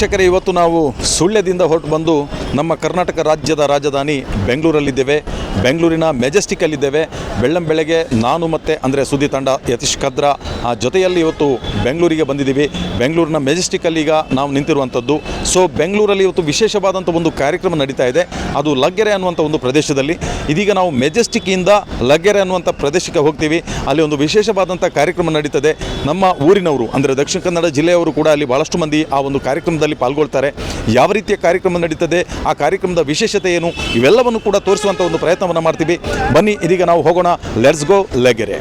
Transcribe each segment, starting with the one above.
ವೀಕ್ಷಕರೇ, ಇವತ್ತು ನಾವು ಸುಳ್ಯದಿಂದ ಹೊರಟು ಬಂದು ನಮ್ಮ ಕರ್ನಾಟಕ ರಾಜ್ಯದ ರಾಜಧಾನಿ ಬೆಂಗಳೂರಲ್ಲಿದ್ದೇವೆ. ಬೆಂಗಳೂರಿನ ಮೆಜೆಸ್ಟಿಕಲ್ಲಿದ್ದೇವೆ. ಬೆಳ್ಳಂ ಬೆಳಗ್ಗೆ ನಾನು ಮತ್ತು ಅಂದರೆ ಸುದ್ದಿ ತಂಡ ಯತೀಶ್ ಕದ್ರ ಆ ಜೊತೆಯಲ್ಲಿ ಇವತ್ತು ಬೆಂಗಳೂರಿಗೆ ಬಂದಿದ್ದೀವಿ. ಬೆಂಗಳೂರಿನ ಮೆಜೆಸ್ಟಿಕಲ್ಲಿ ಈಗ ನಾವು ನಿಂತಿರುವಂಥದ್ದು. ಸೊ ಬೆಂಗಳೂರಲ್ಲಿ ಇವತ್ತು ವಿಶೇಷವಾದಂಥ ಒಂದು ಕಾರ್ಯಕ್ರಮ ನಡೀತಾ ಇದೆ. ಅದು ಲಗ್ಗೆರೆ ಅನ್ನುವಂಥ ಒಂದು ಪ್ರದೇಶದಲ್ಲಿ. ಇದೀಗ ನಾವು ಮೆಜೆಸ್ಟಿಕ್ಕಿಂದ ಲಗ್ಗೆರೆ ಅನ್ನುವಂಥ ಪ್ರದೇಶಕ್ಕೆ ಹೋಗ್ತೀವಿ. ಅಲ್ಲಿ ಒಂದು ವಿಶೇಷವಾದಂಥ ಕಾರ್ಯಕ್ರಮ ನಡೀತದೆ. ನಮ್ಮ ಊರಿನವರು, ಅಂದರೆ ದಕ್ಷಿಣ ಕನ್ನಡ ಜಿಲ್ಲೆಯವರು ಕೂಡ ಅಲ್ಲಿ ಭಾಳಷ್ಟು ಮಂದಿ ಆ ಒಂದು ಕಾರ್ಯಕ್ರಮದಲ್ಲಿ ಪಾಲ್ಗೊಳ್ತಾರೆ. ಯಾವ ರೀತಿಯ ಕಾರ್ಯಕ್ರಮ ನಡೀತದೆ, ಆ ಕಾರ್ಯಕ್ರಮದ ವಿಶೇಷತೆ ಏನು, ಇವೆಲ್ಲವನ್ನು ಕೂಡ ತೋರಿಸುವಂಥ ಒಂದು ಪ್ರಯತ್ನವನ್ನು ಮಾಡ್ತೀವಿ. ಬನ್ನಿ, ಇದೀಗ ನಾವು ಹೋಗೋಣ. ಲೆಟ್ಸ್ ಗೋ ಲಗ್ಗೆರೆ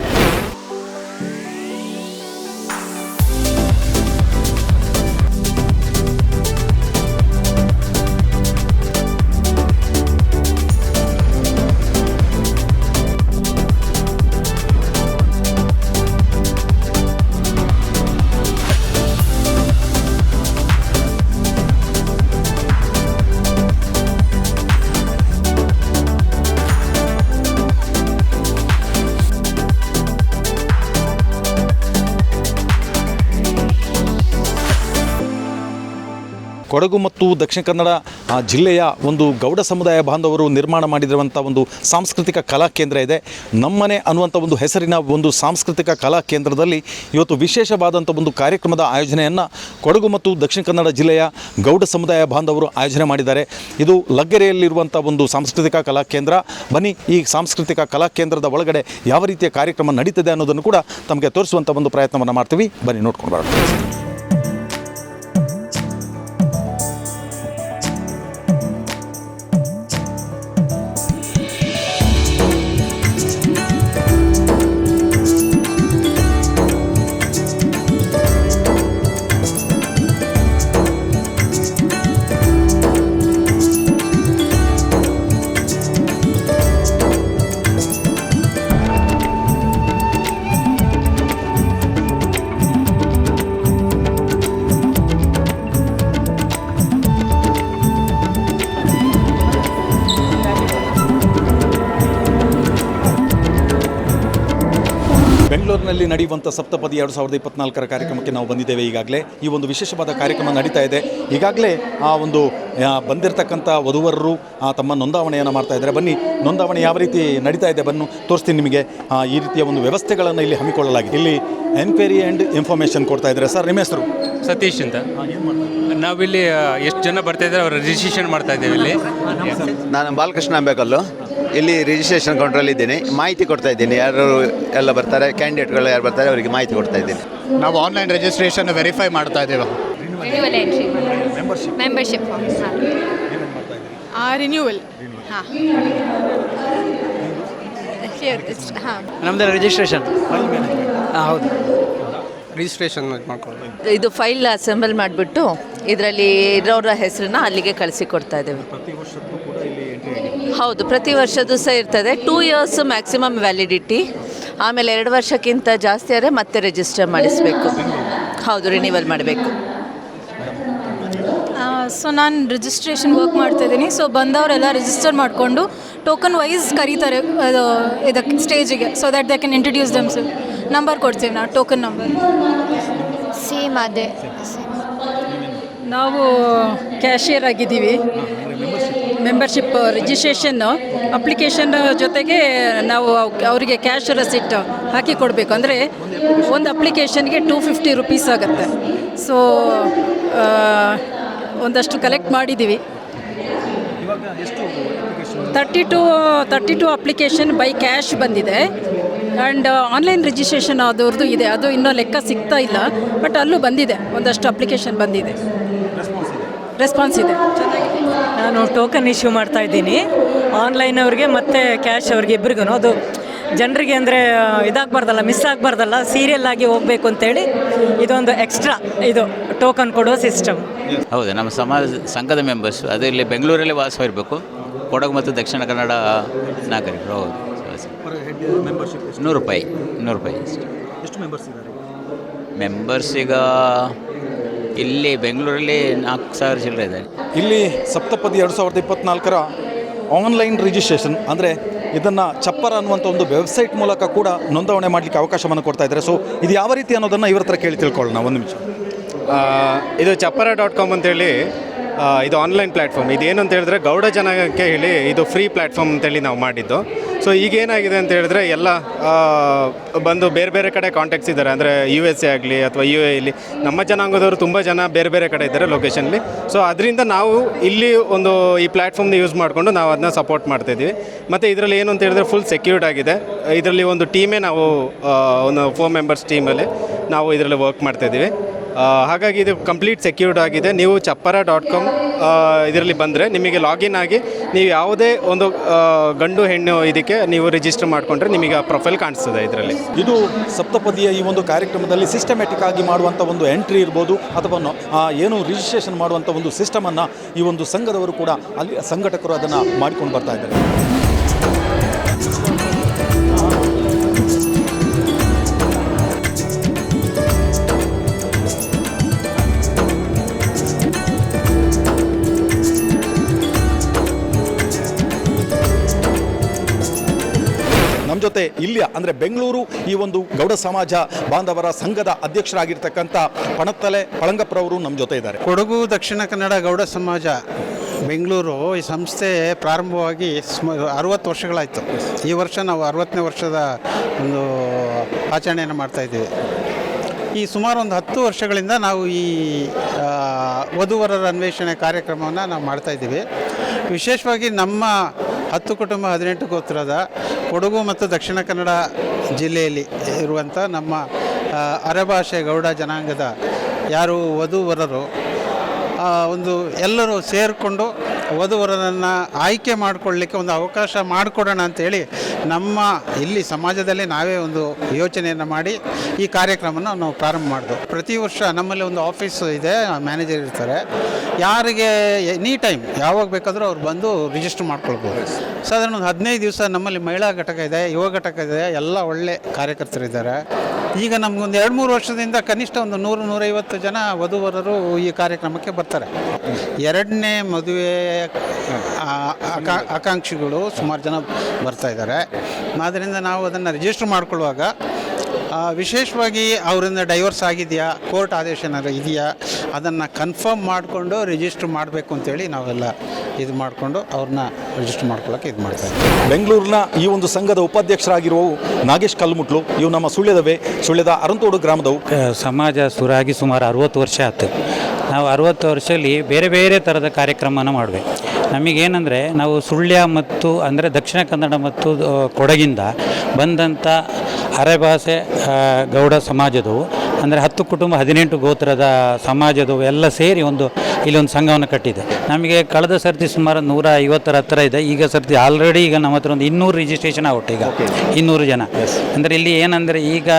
ಕೊಡಗು ಮತ್ತು ದಕ್ಷಿಣ ಕನ್ನಡ ಜಿಲ್ಲೆಯ ಒಂದು ಗೌಡ ಸಮುದಾಯ ಬಾಂಧವರು ನಿರ್ಮಾಣ ಮಾಡಿರುವಂಥ ಒಂದು ಸಾಂಸ್ಕೃತಿಕ ಕಲಾ ಕೇಂದ್ರ ಇದೆ. ನಮ್ಮನೆ ಅನ್ನುವಂಥ ಒಂದು ಹೆಸರಿನ ಒಂದು ಸಾಂಸ್ಕೃತಿಕ ಕಲಾ ಕೇಂದ್ರದಲ್ಲಿ ಇವತ್ತು ವಿಶೇಷವಾದಂಥ ಒಂದು ಕಾರ್ಯಕ್ರಮದ ಆಯೋಜನೆಯನ್ನು ಕೊಡಗು ಮತ್ತು ದಕ್ಷಿಣ ಕನ್ನಡ ಜಿಲ್ಲೆಯ ಗೌಡ ಸಮುದಾಯ ಬಾಂಧವರು ಆಯೋಜನೆ ಮಾಡಿದ್ದಾರೆ. ಇದು ಲಗ್ಗೆರೆಯಲ್ಲಿರುವಂಥ ಒಂದು ಸಾಂಸ್ಕೃತಿಕ ಕಲಾ ಕೇಂದ್ರ. ಬನ್ನಿ, ಈ ಸಾಂಸ್ಕೃತಿಕ ಕಲಾ ಕೇಂದ್ರದ ಒಳಗಡೆ ಯಾವ ರೀತಿಯ ಕಾರ್ಯಕ್ರಮ ನಡೀತದೆ ಅನ್ನೋದನ್ನು ಕೂಡ ತಮಗೆ ತೋರಿಸುವಂಥ ಒಂದು ಪ್ರಯತ್ನವನ್ನು ಮಾಡ್ತೀವಿ. ಬನ್ನಿ, ನೋಡ್ಕೊಂಡು ಬರೋಣ. ನಡೆಯುವಂಥ ಸಪ್ತಪದಿ ಎರಡು ಸಾವಿರದ ಇಪ್ಪತ್ನಾಲ್ಕರ ಕಾರ್ಯಕ್ರಮಕ್ಕೆ ನಾವು ಬಂದಿದ್ದೇವೆ ಈಗಾಗಲೇ. ಈ ಒಂದು ವಿಶೇಷವಾದ ಕಾರ್ಯಕ್ರಮ ನಡೀತಾ ಇದೆ. ಈಗಾಗಲೇ ಆ ಒಂದು ಬಂದಿರತಕ್ಕಂಥ ವಧುವರರು ಆ, ತಮ್ಮ ನೋಂದಾವಣೆಯನ್ನು ಮಾಡ್ತಾ ಇದ್ದಾರೆ. ಬನ್ನಿ ನೋಂದಾವಣೆ ಯಾವ ರೀತಿ ನಡೀತಾ ಇದೆ ಬನ್ನು ತೋರಿಸ್ತೀನಿ ನಿಮಗೆ. ಈ ರೀತಿಯ ಒಂದು ವ್ಯವಸ್ಥೆಗಳನ್ನು ಇಲ್ಲಿ ಹಮ್ಮಿಕೊಳ್ಳಲಾಗಿದೆ. ಇಲ್ಲಿ ಎನ್ಕ್ವೈರಿ ಆ್ಯಂಡ್ ಇನ್ಫಾರ್ಮೇಷನ್ ಕೊಡ್ತಾ ಇದ್ದಾರೆ. ಸರ್ ನಿಮ್ಮ ಹೆಸರು? ಸತೀಶ್ ಅಂತ. ನಾವಿಲ್ಲಿ ಎಷ್ಟು ಜನ ಬರ್ತಾ ಇದ್ದಾರೆ ಅವ್ರ ರಿಜಿಸ್ಟ್ರೇಷನ್ ಮಾಡ್ತಾ ಇದ್ದೇವೆ ಇಲ್ಲಿ. ನಾನು ಬಾಲಕೃಷ್ಣ ಅಂಬೇಕಲ್ಲು. ಇಲ್ಲಿ ರಿಜಿಸ್ಟ್ರೇಷನ್ ಕೌಂಟ್ರಲ್ಲಿ ಇದ್ದೀನಿ. ಮಾಹಿತಿ ಕೊಡ್ತಾ ಇದ್ದೀನಿ. ಯಾರು ಎಲ್ಲ ಬರ್ತಾರೆ ಕ್ಯಾಂಡಿಡೇಟ್ಗಳು ಯಾರು ಬರ್ತಾರೆ ಅವರಿಗೆ ಮಾಹಿತಿ ಕೊಡ್ತಾ ಇದ್ದೀನಿ. ನಾವು ಆನ್ಲೈನ್ ರಿಜಿಸ್ಟ್ರೇಷನ್ ವೆರಿಫೈ ಮಾಡ್ತಾ ಇದ್ದೇವೆ. ರಿನ್ಯೂವಲ್ ಎಂಟ್ರಿ ಮೆಂಬರ್ಶಿಪ್ ರಿನ್ಯೂವಲ್ ಹಾಂ. ರಿಜಿಸ್ಟ್ರೇಷನ್ ಹೌದು. ರಿಜಿಸ್ಟ್ರೇಷನ್ ಮಾಡ್ಕೊಂಡು ಇದು ಫೈಲ್ ಅಸೆಂಬಲ್ ಮಾಡಿಬಿಟ್ಟು ಇದರಲ್ಲಿ ಇರೋರ ಹೆಸರನ್ನ ಅಲ್ಲಿಗೆ ಕಳಿಸಿ ಕೊಡ್ತಾ ಇದ್ದೇವೆ. ಹೌದು ಪ್ರತಿ ವರ್ಷದ್ದು ಸಹ ಇರ್ತದೆ. ಟೂ ಇಯರ್ಸ್ ಮ್ಯಾಕ್ಸಿಮಮ್ ವ್ಯಾಲಿಡಿಟಿ ಆಮೇಲೆ ಎರಡು ವರ್ಷಕ್ಕಿಂತ ಜಾಸ್ತಿ ಆದರೆ ಮತ್ತೆ ರಿಜಿಸ್ಟರ್ ಮಾಡಿಸಬೇಕು. ಹೌದು ರಿನಿವಲ್ ಮಾಡಬೇಕು. ಸೊ ನಾನು ರಿಜಿಸ್ಟ್ರೇಷನ್ ವರ್ಕ್ ಮಾಡ್ತಾ ಇದ್ದೀನಿ. ಸೊ ಬಂದವರೆಲ್ಲ ರಿಜಿಸ್ಟರ್ ಮಾಡಿಕೊಂಡು ಟೋಕನ್ ವೈಸ್ ಕರೀತಾರೆ ಅದು ಇದಕ್ಕೆ ಸ್ಟೇಜಿಗೆ so that they can introduce them number ಕೊಡ್ತೀವಿ ನಾವು ಟೋಕನ್ ನಂಬರ್ ಸೇಮ್ ಅದೇ. ನಾವು ಕ್ಯಾಶಿಯರ್ ಆಗಿದ್ದೀವಿ. ಮೆಂಬರ್ಶಿಪ್ ರಿಜಿಸ್ಟ್ರೇಷನ್ನು ಅಪ್ಲಿಕೇಶನ್ ಜೊತೆಗೆ ನಾವು ಅವ್- ಅವರಿಗೆ ಕ್ಯಾಶ್ ರೆಸಿಟ್ ಹಾಕಿ ಕೊಡಬೇಕು. ಅಂದರೆ ಒಂದು ಅಪ್ಲಿಕೇಶನ್ಗೆ ಟೂ ಫಿಫ್ಟಿ ರುಪೀಸ್ ಆಗುತ್ತೆ. ಸೊ ಒಂದಷ್ಟು ಕಲೆಕ್ಟ್ ಮಾಡಿದ್ದೀವಿ thirty two thirty two application by cash ಬಂದಿದೆ. ಆ್ಯಂಡ್ ಆನ್ಲೈನ್ ರಿಜಿಸ್ಟ್ರೇಷನ್ ಅದರದ್ದು ಇದೆ. ಅದು ಇನ್ನೂ ಲೆಕ್ಕ ಸಿಗ್ತಾ ಇಲ್ಲ. ಬಟ್ ಅಲ್ಲೂ ಬಂದಿದೆ. ಒಂದಷ್ಟು ಅಪ್ಲಿಕೇಶನ್ ಬಂದಿದೆ. ರೆಸ್ಪಾನ್ಸ್ ಇದೆ. ನಾನು ಟೋಕನ್ ಇಶ್ಯೂ ಮಾಡ್ತಾ ಇದ್ದೀನಿ. ಆನ್ಲೈನ್ ಅವ್ರಿಗೆ ಮತ್ತೆ ಕ್ಯಾಶ್ ಅವ್ರಿಗೆ ಇಬ್ಬರಿಗೂ ಅದು ಜನರಿಗೆ ಅಂದರೆ ಇದಾಗಬಾರ್ದಲ್ಲ ಮಿಸ್ ಆಗಬಾರ್ದಲ್ಲ ಸೀರಿಯಲ್ ಆಗಿ ಹೋಗಬೇಕು ಅಂತೇಳಿ ಇದೊಂದು ಎಕ್ಸ್ಟ್ರಾ ಇದು ಟೋಕನ್ ಕೊಡೋ ಸಿಸ್ಟಮ್ ಹೌದು ನಮ್ಮ ಸಮಾಜ ಸಂಘದ ಮೆಂಬರ್ಸ್ ಅದು ಇಲ್ಲಿ ಬೆಂಗಳೂರಲ್ಲಿ ವಾಸವಿರಬೇಕು ಕೊಡಗು ಮತ್ತು ದಕ್ಷಿಣ ಕನ್ನಡ ನಾಗರಿಕರು ಹೌದು ನೂರು ರೂಪಾಯಿ ನೂರು ರೂಪಾಯಿ ಎಷ್ಟು ಮೆಂಬರ್ಸ್ ಇದ್ದಾರೆ? ಮೆಂಬರ್ಸ್ ಈಗ ಇಲ್ಲಿ ಬೆಂಗಳೂರಲ್ಲಿ ನಾಲ್ಕು ಸಾವಿರ ಚಿಲ್ಲರೆ ಇದೆ. ಇಲ್ಲಿ ಸಪ್ತಪದಿ ಎರಡು ಸಾವಿರದ ಇಪ್ಪತ್ನಾಲ್ಕರ ಆನ್ಲೈನ್ ರಿಜಿಸ್ಟ್ರೇಷನ್ ಅಂದರೆ ಇದನ್ನು ಚಪ್ಪರ ಅನ್ನುವಂಥ ಒಂದು ವೆಬ್ಸೈಟ್ ಮೂಲಕ ಕೂಡ ನೋಂದಣಿ ಮಾಡಲಿಕ್ಕೆ ಅವಕಾಶವನ್ನು ಕೊಡ್ತಾ ಇದ್ದಾರೆ. ಸೊ ಇದು ಯಾವ ರೀತಿ ಅನ್ನೋದನ್ನು ಇವ್ರ ಹತ್ರ ಕೇಳಿ ತಿಳ್ಕೊಳ್ಳೋಣ ಒಂದು ನಿಮಿಷ. ಇದು ಚಪ್ಪರ ಡಾಟ್ ಕಾಮ್ ಅಂತೇಳಿ ಇದು ಆನ್ಲೈನ್ ಪ್ಲ್ಯಾಟ್ಫಾರ್ಮ್ ಇದೇನು ಅಂತ ಹೇಳಿದ್ರೆ ಗೌಡ ಜನಾಂಗಕ್ಕೆ ಹೇಳಿ ಇದು ಫ್ರೀ ಪ್ಲ್ಯಾಟ್ಫಾರ್ಮ್ ಅಂತೇಳಿ ನಾವು ಮಾಡಿದ್ದು. ಸೊ ಈಗ ಏನಾಗಿದೆ ಅಂತ ಹೇಳಿದ್ರೆ ಎಲ್ಲ ಬಂದು ಬೇರೆ ಬೇರೆ ಕಡೆ ಕಾಂಟ್ಯಾಕ್ಟ್ಸ್ ಇದ್ದಾರೆ. ಅಂದರೆ ಯು ಎಸ್ ಎ ಆಗಲಿ ಅಥವಾ ಯು ಎ ಇಲ್ಲಿ ನಮ್ಮ ಜನಾಂಗದವರು ತುಂಬ ಜನ ಬೇರೆ ಬೇರೆ ಕಡೆ ಇದ್ದಾರೆ ಲೊಕೇಶನ್ಲಿ ಸೊ ಅದರಿಂದ ನಾವು ಇಲ್ಲಿ ಒಂದು ಈ ಪ್ಲ್ಯಾಟ್ಫಾರ್ಮ್ನ ಯೂಸ್ ಮಾಡಿಕೊಂಡು ನಾವು ಅದನ್ನ ಸಪೋರ್ಟ್ ಮಾಡ್ತಾ ಇದ್ದೀವಿ. ಮತ್ತು ಇದರಲ್ಲಿ ಏನು ಅಂತ ಹೇಳಿದ್ರೆ ಫುಲ್ ಸೆಕ್ಯೂರ್ಡ್ ಆಗಿದೆ. ಇದರಲ್ಲಿ ಒಂದು ಟೀಮೇ ನಾವು ಒಂದು ಫೋರ್ ಮೆಂಬರ್ಸ್ ಟೀಮಲ್ಲಿ ನಾವು ಇದರಲ್ಲಿ ವರ್ಕ್ ಮಾಡ್ತಾ ಇದ್ದೀವಿ. ಆ, ಹಾಗಾಗಿ ಇದು ಕಂಪ್ಲೀಟ್ ಸೆಕ್ಯೂರ್ಡ್ ಆಗಿದೆ. ನೀವು ಚಪ್ಪರ ಡಾಟ್ ಕಾಮ್ ಇದರಲ್ಲಿ ಬಂದರೆ ನಿಮಗೆ ಲಾಗಿನ್ ಆಗಿ ನೀವು ಯಾವುದೇ ಒಂದು ಗಂಡು ಹೆಣ್ಣು ಇದಕ್ಕೆ ನೀವು ರಿಜಿಸ್ಟರ್ ಮಾಡಿಕೊಂಡ್ರೆ ನಿಮಗೆ ಪ್ರೊಫೈಲ್ ಕಾಣಿಸ್ತದೆ ಇದರಲ್ಲಿ. ಇದು ಸಪ್ತಪದಿಯ ಈ ಒಂದು ಕಾರ್ಯಕ್ರಮದಲ್ಲಿ ಸಿಸ್ಟಮ್ಯಾಟಿಕ್ ಆಗಿ ಮಾಡುವಂಥ ಒಂದು ಎಂಟ್ರಿ ಇರ್ಬೋದು ಅಥವಾ ಏನು ರಿಜಿಸ್ಟ್ರೇಷನ್ ಮಾಡುವಂಥ ಒಂದು ಸಿಸ್ಟಮನ್ನು ಈ ಒಂದು ಸಂಘದವರು ಕೂಡ ಅಲ್ಲಿ ಸಂಘಟಕರು ಅದನ್ನು ಮಾಡಿಕೊಂಡು ಬರ್ತಾ ಇದ್ದಾರೆ. ಜೊತೆ ಇಲ್ಲಿಯ, ಅಂದರೆ ಬೆಂಗಳೂರು, ಈ ಒಂದು ಗೌಡ ಸಮಾಜ ಬಾಂಧವರ ಸಂಘದ ಅಧ್ಯಕ್ಷರಾಗಿರ್ತಕ್ಕಂಥ ಪಣತ್ತಲೆ ಪಳಂಗಪ್ಪರವರು ನಮ್ಮ ಜೊತೆ ಇದ್ದಾರೆ. ಕೊಡಗು, ದಕ್ಷಿಣ ಕನ್ನಡ ಗೌಡ ಸಮಾಜ, ಬೆಂಗಳೂರು ಈ ಸಂಸ್ಥೆ ಪ್ರಾರಂಭವಾಗಿ ಸುಮ ಅರುವತ್ತು ವರ್ಷಗಳಾಯಿತು. ಈ ವರ್ಷ ನಾವು ಅರವತ್ತನೇ ವರ್ಷದ ಒಂದು ಆಚರಣೆಯನ್ನು ಮಾಡ್ತಾ ಇದ್ದೀವಿ. ಈ ಸುಮಾರು ಒಂದು ಹತ್ತು ವರ್ಷಗಳಿಂದ ನಾವು ಈ ವಧುವರರ ಅನ್ವೇಷಣೆ ಕಾರ್ಯಕ್ರಮವನ್ನು ನಾವು ಮಾಡ್ತಾ ಇದ್ದೀವಿ. ವಿಶೇಷವಾಗಿ ನಮ್ಮ ಹತ್ತು ಕುಟುಂಬ ಹದಿನೆಂಟು ಗೋತ್ರದ ಕೊಡಗು ಮತ್ತು ದಕ್ಷಿಣ ಕನ್ನಡ ಜಿಲ್ಲೆಯಲ್ಲಿ ಇರುವಂಥ ನಮ್ಮ ಅರೆಭಾಷೆ ಗೌಡ ಜನಾಂಗದ ಯಾರು ವಧುವರರು ಒಂದು ಎಲ್ಲರೂ ಸೇರಿಕೊಂಡು ವಧುವರರನ್ನು ಆಯ್ಕೆ ಮಾಡಿಕೊಳ್ಳಿಕ್ಕೆ ಒಂದು ಅವಕಾಶ ಮಾಡಿಕೊಡೋಣ ಅಂತೇಳಿ ನಮ್ಮ ಇಲ್ಲಿ ಸಮಾಜದಲ್ಲಿ ನಾವೇ ಒಂದು ಯೋಚನೆಯನ್ನು ಮಾಡಿ ಈ ಕಾರ್ಯಕ್ರಮನ ನಾವು ಪ್ರಾರಂಭ ಮಾಡಿದ್ವು ಪ್ರತಿ ವರ್ಷ ನಮ್ಮಲ್ಲಿ ಒಂದು ಆಫೀಸ್ ಇದೆ, ಮ್ಯಾನೇಜರ್ ಇರ್ತಾರೆ. ಯಾರಿಗೆ ಎನಿ ಟೈಮ್ ಯಾವಾಗ ಬೇಕಾದರೂ ಅವ್ರು ಬಂದು ರಿಜಿಸ್ಟರ್ ಮಾಡ್ಕೊಳ್ಬೋದು. ಸಾಧಾರಣ ಒಂದು ಹದಿನೈದು ದಿವಸ ನಮ್ಮಲ್ಲಿ ಮಹಿಳಾ ಘಟಕ ಇದೆ, ಯುವ ಘಟಕ ಇದೆ, ಎಲ್ಲ ಒಳ್ಳೆ ಕಾರ್ಯಕರ್ತರಿದ್ದಾರೆ ಈಗ ನಮಗೊಂದು ಎರಡು ಮೂರು ವರ್ಷದಿಂದ ಕನಿಷ್ಠ ಒಂದು ನೂರು, ನೂರೈವತ್ತು ಜನ ವಧುವರರು ಈ ಕಾರ್ಯಕ್ರಮಕ್ಕೆ ಬರ್ತಾರೆ. ಎರಡನೇ ಮದುವೆ ಆಕಾಂಕ್ಷಿಗಳು ಸುಮಾರು ಜನ ಬರ್ತಾ ಇದ್ದಾರೆ. ಆದ್ದರಿಂದ ನಾವು ಅದನ್ನು ರಿಜಿಸ್ಟರ್ ಮಾಡ್ಕೊಳ್ಳುವಾಗ ವಿಶೇಷವಾಗಿ ಅವರಿಂದ ಡೈವರ್ಸ್ ಆಗಿದೆಯಾ ಕೋರ್ಟ್ ಆದೇಶ ಏನಾದ್ರು ಇದೆಯಾ ಅದನ್ನು ಕನ್ಫರ್ಮ್ ಮಾಡಿಕೊಂಡು ರಿಜಿಸ್ಟರ್ ಮಾಡಬೇಕು ಅಂತೇಳಿ ನಾವೆಲ್ಲ ಇದು ಮಾಡಿಕೊಂಡು ಅವ್ರನ್ನ ರಿಜಿಸ್ಟರ್ ಮಾಡ್ಕೊಳ್ಳೋಕೆ ಇದು ಮಾಡ್ತಾ ಇದ್ದೀವಿ ಬೆಂಗಳೂರಿನ ಈ ಒಂದು ಸಂಘದ ಉಪಾಧ್ಯಕ್ಷರಾಗಿರುವವು ನಾಗೇಶ್ ಕಲ್ಮುಟ್ಲು. ಇವು ನಮ್ಮ ಸುಳ್ಯದವೇ. ಸುಳ್ಯದ ಅರಂತೋಡು ಗ್ರಾಮದವು. ಸಮಾಜ ಸುರಾಗಿ ಸುಮಾರು ಅರುವತ್ತು ವರ್ಷ ಆಯ್ತು ನಾವು ಅರುವತ್ತು ವರ್ಷದಲ್ಲಿ ಬೇರೆ ಬೇರೆ ಥರದ ಕಾರ್ಯಕ್ರಮನ ಮಾಡಬೇಕು ನಮಗೇನೆಂದರೆ ನಾವು ಸುಳ್ಯ ಮತ್ತು ಅಂದರೆ ದಕ್ಷಿಣ ಕನ್ನಡ ಮತ್ತು ಕೊಡಗಿಂದ ಬಂದಂಥ ಅರೆಭಾಷೆ ಗೌಡ ಸಮಾಜದವು ಅಂದರೆ ಹತ್ತು ಕುಟುಂಬ ಹದಿನೆಂಟು ಗೋತ್ರದ ಸಮಾಜದವು ಎಲ್ಲ ಸೇರಿ ಒಂದು ಇಲ್ಲಿ ಒಂದು ಸಂಘವನ್ನು ಕಟ್ಟಿದೆ. ನಮಗೆ ಕಳೆದ ಸರ್ತಿ ಸುಮಾರು ನೂರ ಐವತ್ತರ ಹತ್ತಿರ ಇದೆ. ಈಗ ಸರ್ತಿ ಆಲ್ರೆಡಿ ಈಗ ನಮ್ಮ ಹತ್ರ ಒಂದು ಇನ್ನೂರು ರಿಜಿಸ್ಟ್ರೇಷನ್ ಆಗುತ್ತೆ ಈಗ ಇನ್ನೂರು ಜನ. ಅಂದರೆ ಇಲ್ಲಿ ಏನಂದರೆ ಈಗ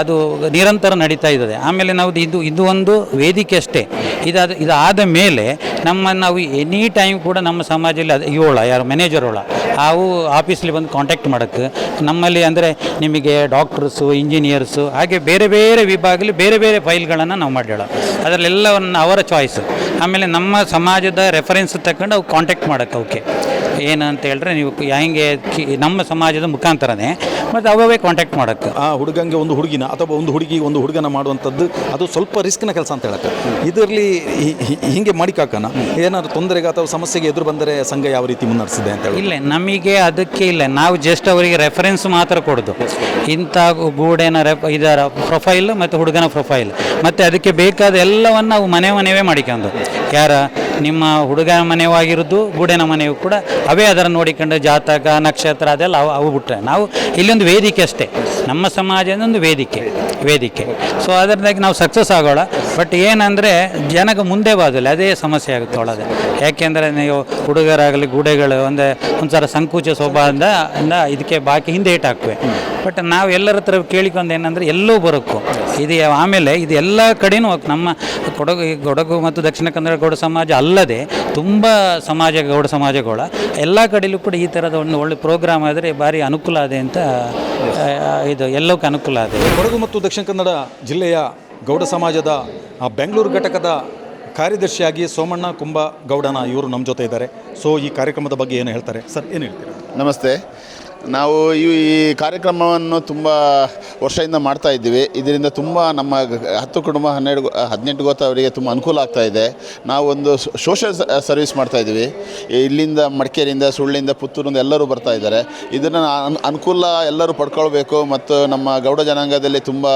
ಅದು ನಿರಂತರ ನಡೀತಾ ಇದ್ದದೆ ಆಮೇಲೆ ನಾವು ಇದು ಇದು ಒಂದು ವೇದಿಕೆ ಅಷ್ಟೇ. ಇದಾದ ಇದಾದ ಮೇಲೆ ನಮ್ಮ ನಾವು ಎನಿ ಟೈಮ್ ಕೂಡ ನಮ್ಮ ಸಮಾಜದಲ್ಲಿ ಅದು ಇವಳ ಯಾರು ಮ್ಯಾನೇಜರ್ ಅವಳ ಅವು ಆಫೀಸಲ್ಲಿ ಬಂದು ಕಾಂಟ್ಯಾಕ್ಟ್ ಮಾಡೋಕ್ಕೆ ನಮ್ಮಲ್ಲಿ ಅಂದರೆ ನಿಮಗೆ ಡಾಕ್ಟರ್ಸು ಇಂಜಿನಿಯರ್ಸು ಹಾಗೆ ಬೇರೆ ಬೇರೆ ವಿಭಾಗದಲ್ಲಿ ಬೇರೆ ಬೇರೆ ಫೈಲ್ಗಳನ್ನು ನಾವು ಮಾಡ್ಯಾಳ. ಅದರಲ್ಲೆಲ್ಲವನ್ನು ಅವರ ಚಾಯ್ಸು ಆಮೇಲೆ ನಮ್ಮ ಸಮಾಜದ ರೆಫರೆನ್ಸ್ ತಗೊಂಡು ಅವು ಕಾಂಟ್ಯಾಕ್ಟ್ ಮಾಡೋಕ್ಕೆ ಅವಕ್ಕೆ. ಏನು ಅಂತ ಹೇಳಿದ್ರೆ ನೀವು ಹೆಂಗೆ ನಮ್ಮ ಸಮಾಜದ ಮುಖಾಂತರನೇ ಮತ್ತು ಅವೇ ಕಾಂಟ್ಯಾಕ್ಟ್ ಮಾಡೋಕ್ಕೆ. ಆ ಹುಡುಗಂಗೆ ಒಂದು ಹುಡುಗಿನ ಅಥವಾ ಒಂದು ಹುಡುಗಿ ಒಂದು ಹುಡುಗನ ಮಾಡುವಂಥದ್ದು ಅದು ಸ್ವಲ್ಪ ರಿಸ್ಕ್ನ ಕೆಲಸ ಅಂತ ಹೇಳಕ್ಕೆ. ಇದರಲ್ಲಿ ಹೀಗೆ ಮಾಡಿಕಾಕನ? ಏನಾದ್ರು ತೊಂದರೆಗೆ ಅಥವಾ ಸಮಸ್ಯೆಗೆ ಎದುರು ಬಂದರೆ ಸಂಘ ಯಾವ ರೀತಿ ಮುನ್ನಡೆಸಿದೆ ಅಂತ ಹೇಳಿ. ಇಲ್ಲ ನಮಗೆ ಅದಕ್ಕೆ ಇಲ್ಲ. ನಾವು ಜಸ್ಟ್ ಅವರಿಗೆ ರೆಫರೆನ್ಸ್ ಮಾತ್ರ ಕೊಡೋದು. ಇಂಥ ಗೂಡೇನ ರೆಫ್ ಇದರ ಪ್ರೊಫೈಲ್ ಮತ್ತು ಹುಡುಗನ ಪ್ರೊಫೈಲ್ ಮತ್ತು ಅದಕ್ಕೆ ಬೇಕಾದ ಎಲ್ಲವನ್ನು ನಾವು ಮನೆ ಮನೆವೇ ಮಾಡಿಕೊಂಡು ಯಾರ? ನಿಮ್ಮ ಹುಡುಗ ಮನೆವಾಗಿರೋದು ಗೂಡೆನ ಮನೆಯೂ ಕೂಡ ಅವೇ ಅದರ ನೋಡಿಕೊಂಡು ಜಾತಕ, ನಕ್ಷತ್ರ ಅದೆಲ್ಲ ಅವು ಅವು ಬಿಟ್ಟರೆ ನಾವು ಇಲ್ಲೊಂದು ವೇದಿಕೆ ಅಷ್ಟೇ. ನಮ್ಮ ಸಮಾಜದ ಒಂದು ವೇದಿಕೆ ವೇದಿಕೆ. ಸೊ ಅದರದಾಗಿ ನಾವು ಸಕ್ಸಸ್ ಆಗೋಣ ಬಟ್ ಏನಂದರೆ ಜನಕ್ಕೆ ಮುಂದೆ ಬಾದಲ್ಲ ಅದೇ ಸಮಸ್ಯೆ ಆಗುತ್ತೆ ಒಳಗೆ. ಯಾಕೆಂದರೆ ನೀವು ಹುಡುಗರಾಗಲಿ, ಗುಡೆಗಳು, ಒಂದೇ ಒಂಥರ ಸಂಕುಚ ಸ್ವಭಾವದಿಂದ ಇಂದ ಇದಕ್ಕೆ ಬಾಕಿ ಹಿಂದೆ ಏಟ್ ಹಾಕ್ವೆ ಬಟ್ ನಾವು ಎಲ್ಲರ ಹತ್ರ ಕೇಳಿಕೊಂಡು ಏನಂದರೆ ಎಲ್ಲೂ ಬರೋಕ್ಕೂ. ಇದು ಆಮೇಲೆ ಇದು ಎಲ್ಲ ಕಡೆನೂ ನಮ್ಮ ಕೊಡಗು ಕೊಡಗು ಮತ್ತು ದಕ್ಷಿಣ ಕನ್ನಡ ಗೌಡ ಸಮಾಜ ಅಲ್ಲದೆ ತುಂಬ ಸಮಾಜ, ಗೌಡ ಸಮಾಜಗಳ ಎಲ್ಲ ಕಡೆಯಲ್ಲೂ ಕೂಡ ಈ ಥರದ ಒಂದು ಒಳ್ಳೆ ಪ್ರೋಗ್ರಾಮ್ ಆದರೆ ಭಾರಿ ಅನುಕೂಲ ಇದೆ ಅಂತ ಇದು ಎಲ್ಲಕ್ಕೂ ಅನುಕೂಲ ಇದೆ ಕೊಡಗು ಮತ್ತು ದಕ್ಷಿಣ ಕನ್ನಡ ಜಿಲ್ಲೆಯ ಗೌಡ ಸಮಾಜದ ಬೆಂಗಳೂರು ಘಟಕದ ಕಾರ್ಯದರ್ಶಿಯಾಗಿ ಸೋಮಣ್ಣ ಕುಂಬ ಗೌಡನ ಇವರು ನಮ್ಮ ಜೊತೆ ಇದ್ದಾರೆ. ಸೊ ಈ ಕಾರ್ಯಕ್ರಮದ ಬಗ್ಗೆ ಏನು ಹೇಳ್ತಾರೆ? ಸರ್, ಏನು ಹೇಳ್ತೀರಾ? ನಮಸ್ತೆ. ನಾವು ಈ ಕಾರ್ಯಕ್ರಮವನ್ನು ತುಂಬ ವರ್ಷದಿಂದ ಮಾಡ್ತಾ ಇದ್ದೀವಿ. ಇದರಿಂದ ತುಂಬ ನಮ್ಮ ಹತ್ತು ಕುಟುಂಬ ಹನ್ನೆರಡು, ಹದಿನೆಂಟು ಗೊತ್ತವರಿಗೆ ತುಂಬ ಅನುಕೂಲ ಆಗ್ತಾ ಇದೆ. ನಾವು ಒಂದು ಸೋಷಲ್ ಸರ್ವಿಸ್ ಮಾಡ್ತಾ ಇದ್ದೀವಿ. ಇಲ್ಲಿಂದ ಮಡಿಕೇರಿಯಿಂದ, ಸುಳ್ಳಿಂದ, ಪುತ್ತೂರಿಂದ ಎಲ್ಲರೂ ಬರ್ತಾ ಇದ್ದಾರೆ. ಇದನ್ನು ಅನ್- ಅನುಕೂಲ ಎಲ್ಲರೂ ಪಡ್ಕೊಳ್ಬೇಕು ಮತ್ತು ನಮ್ಮ ಗೌಡ ಜನಾಂಗದಲ್ಲಿ ತುಂಬ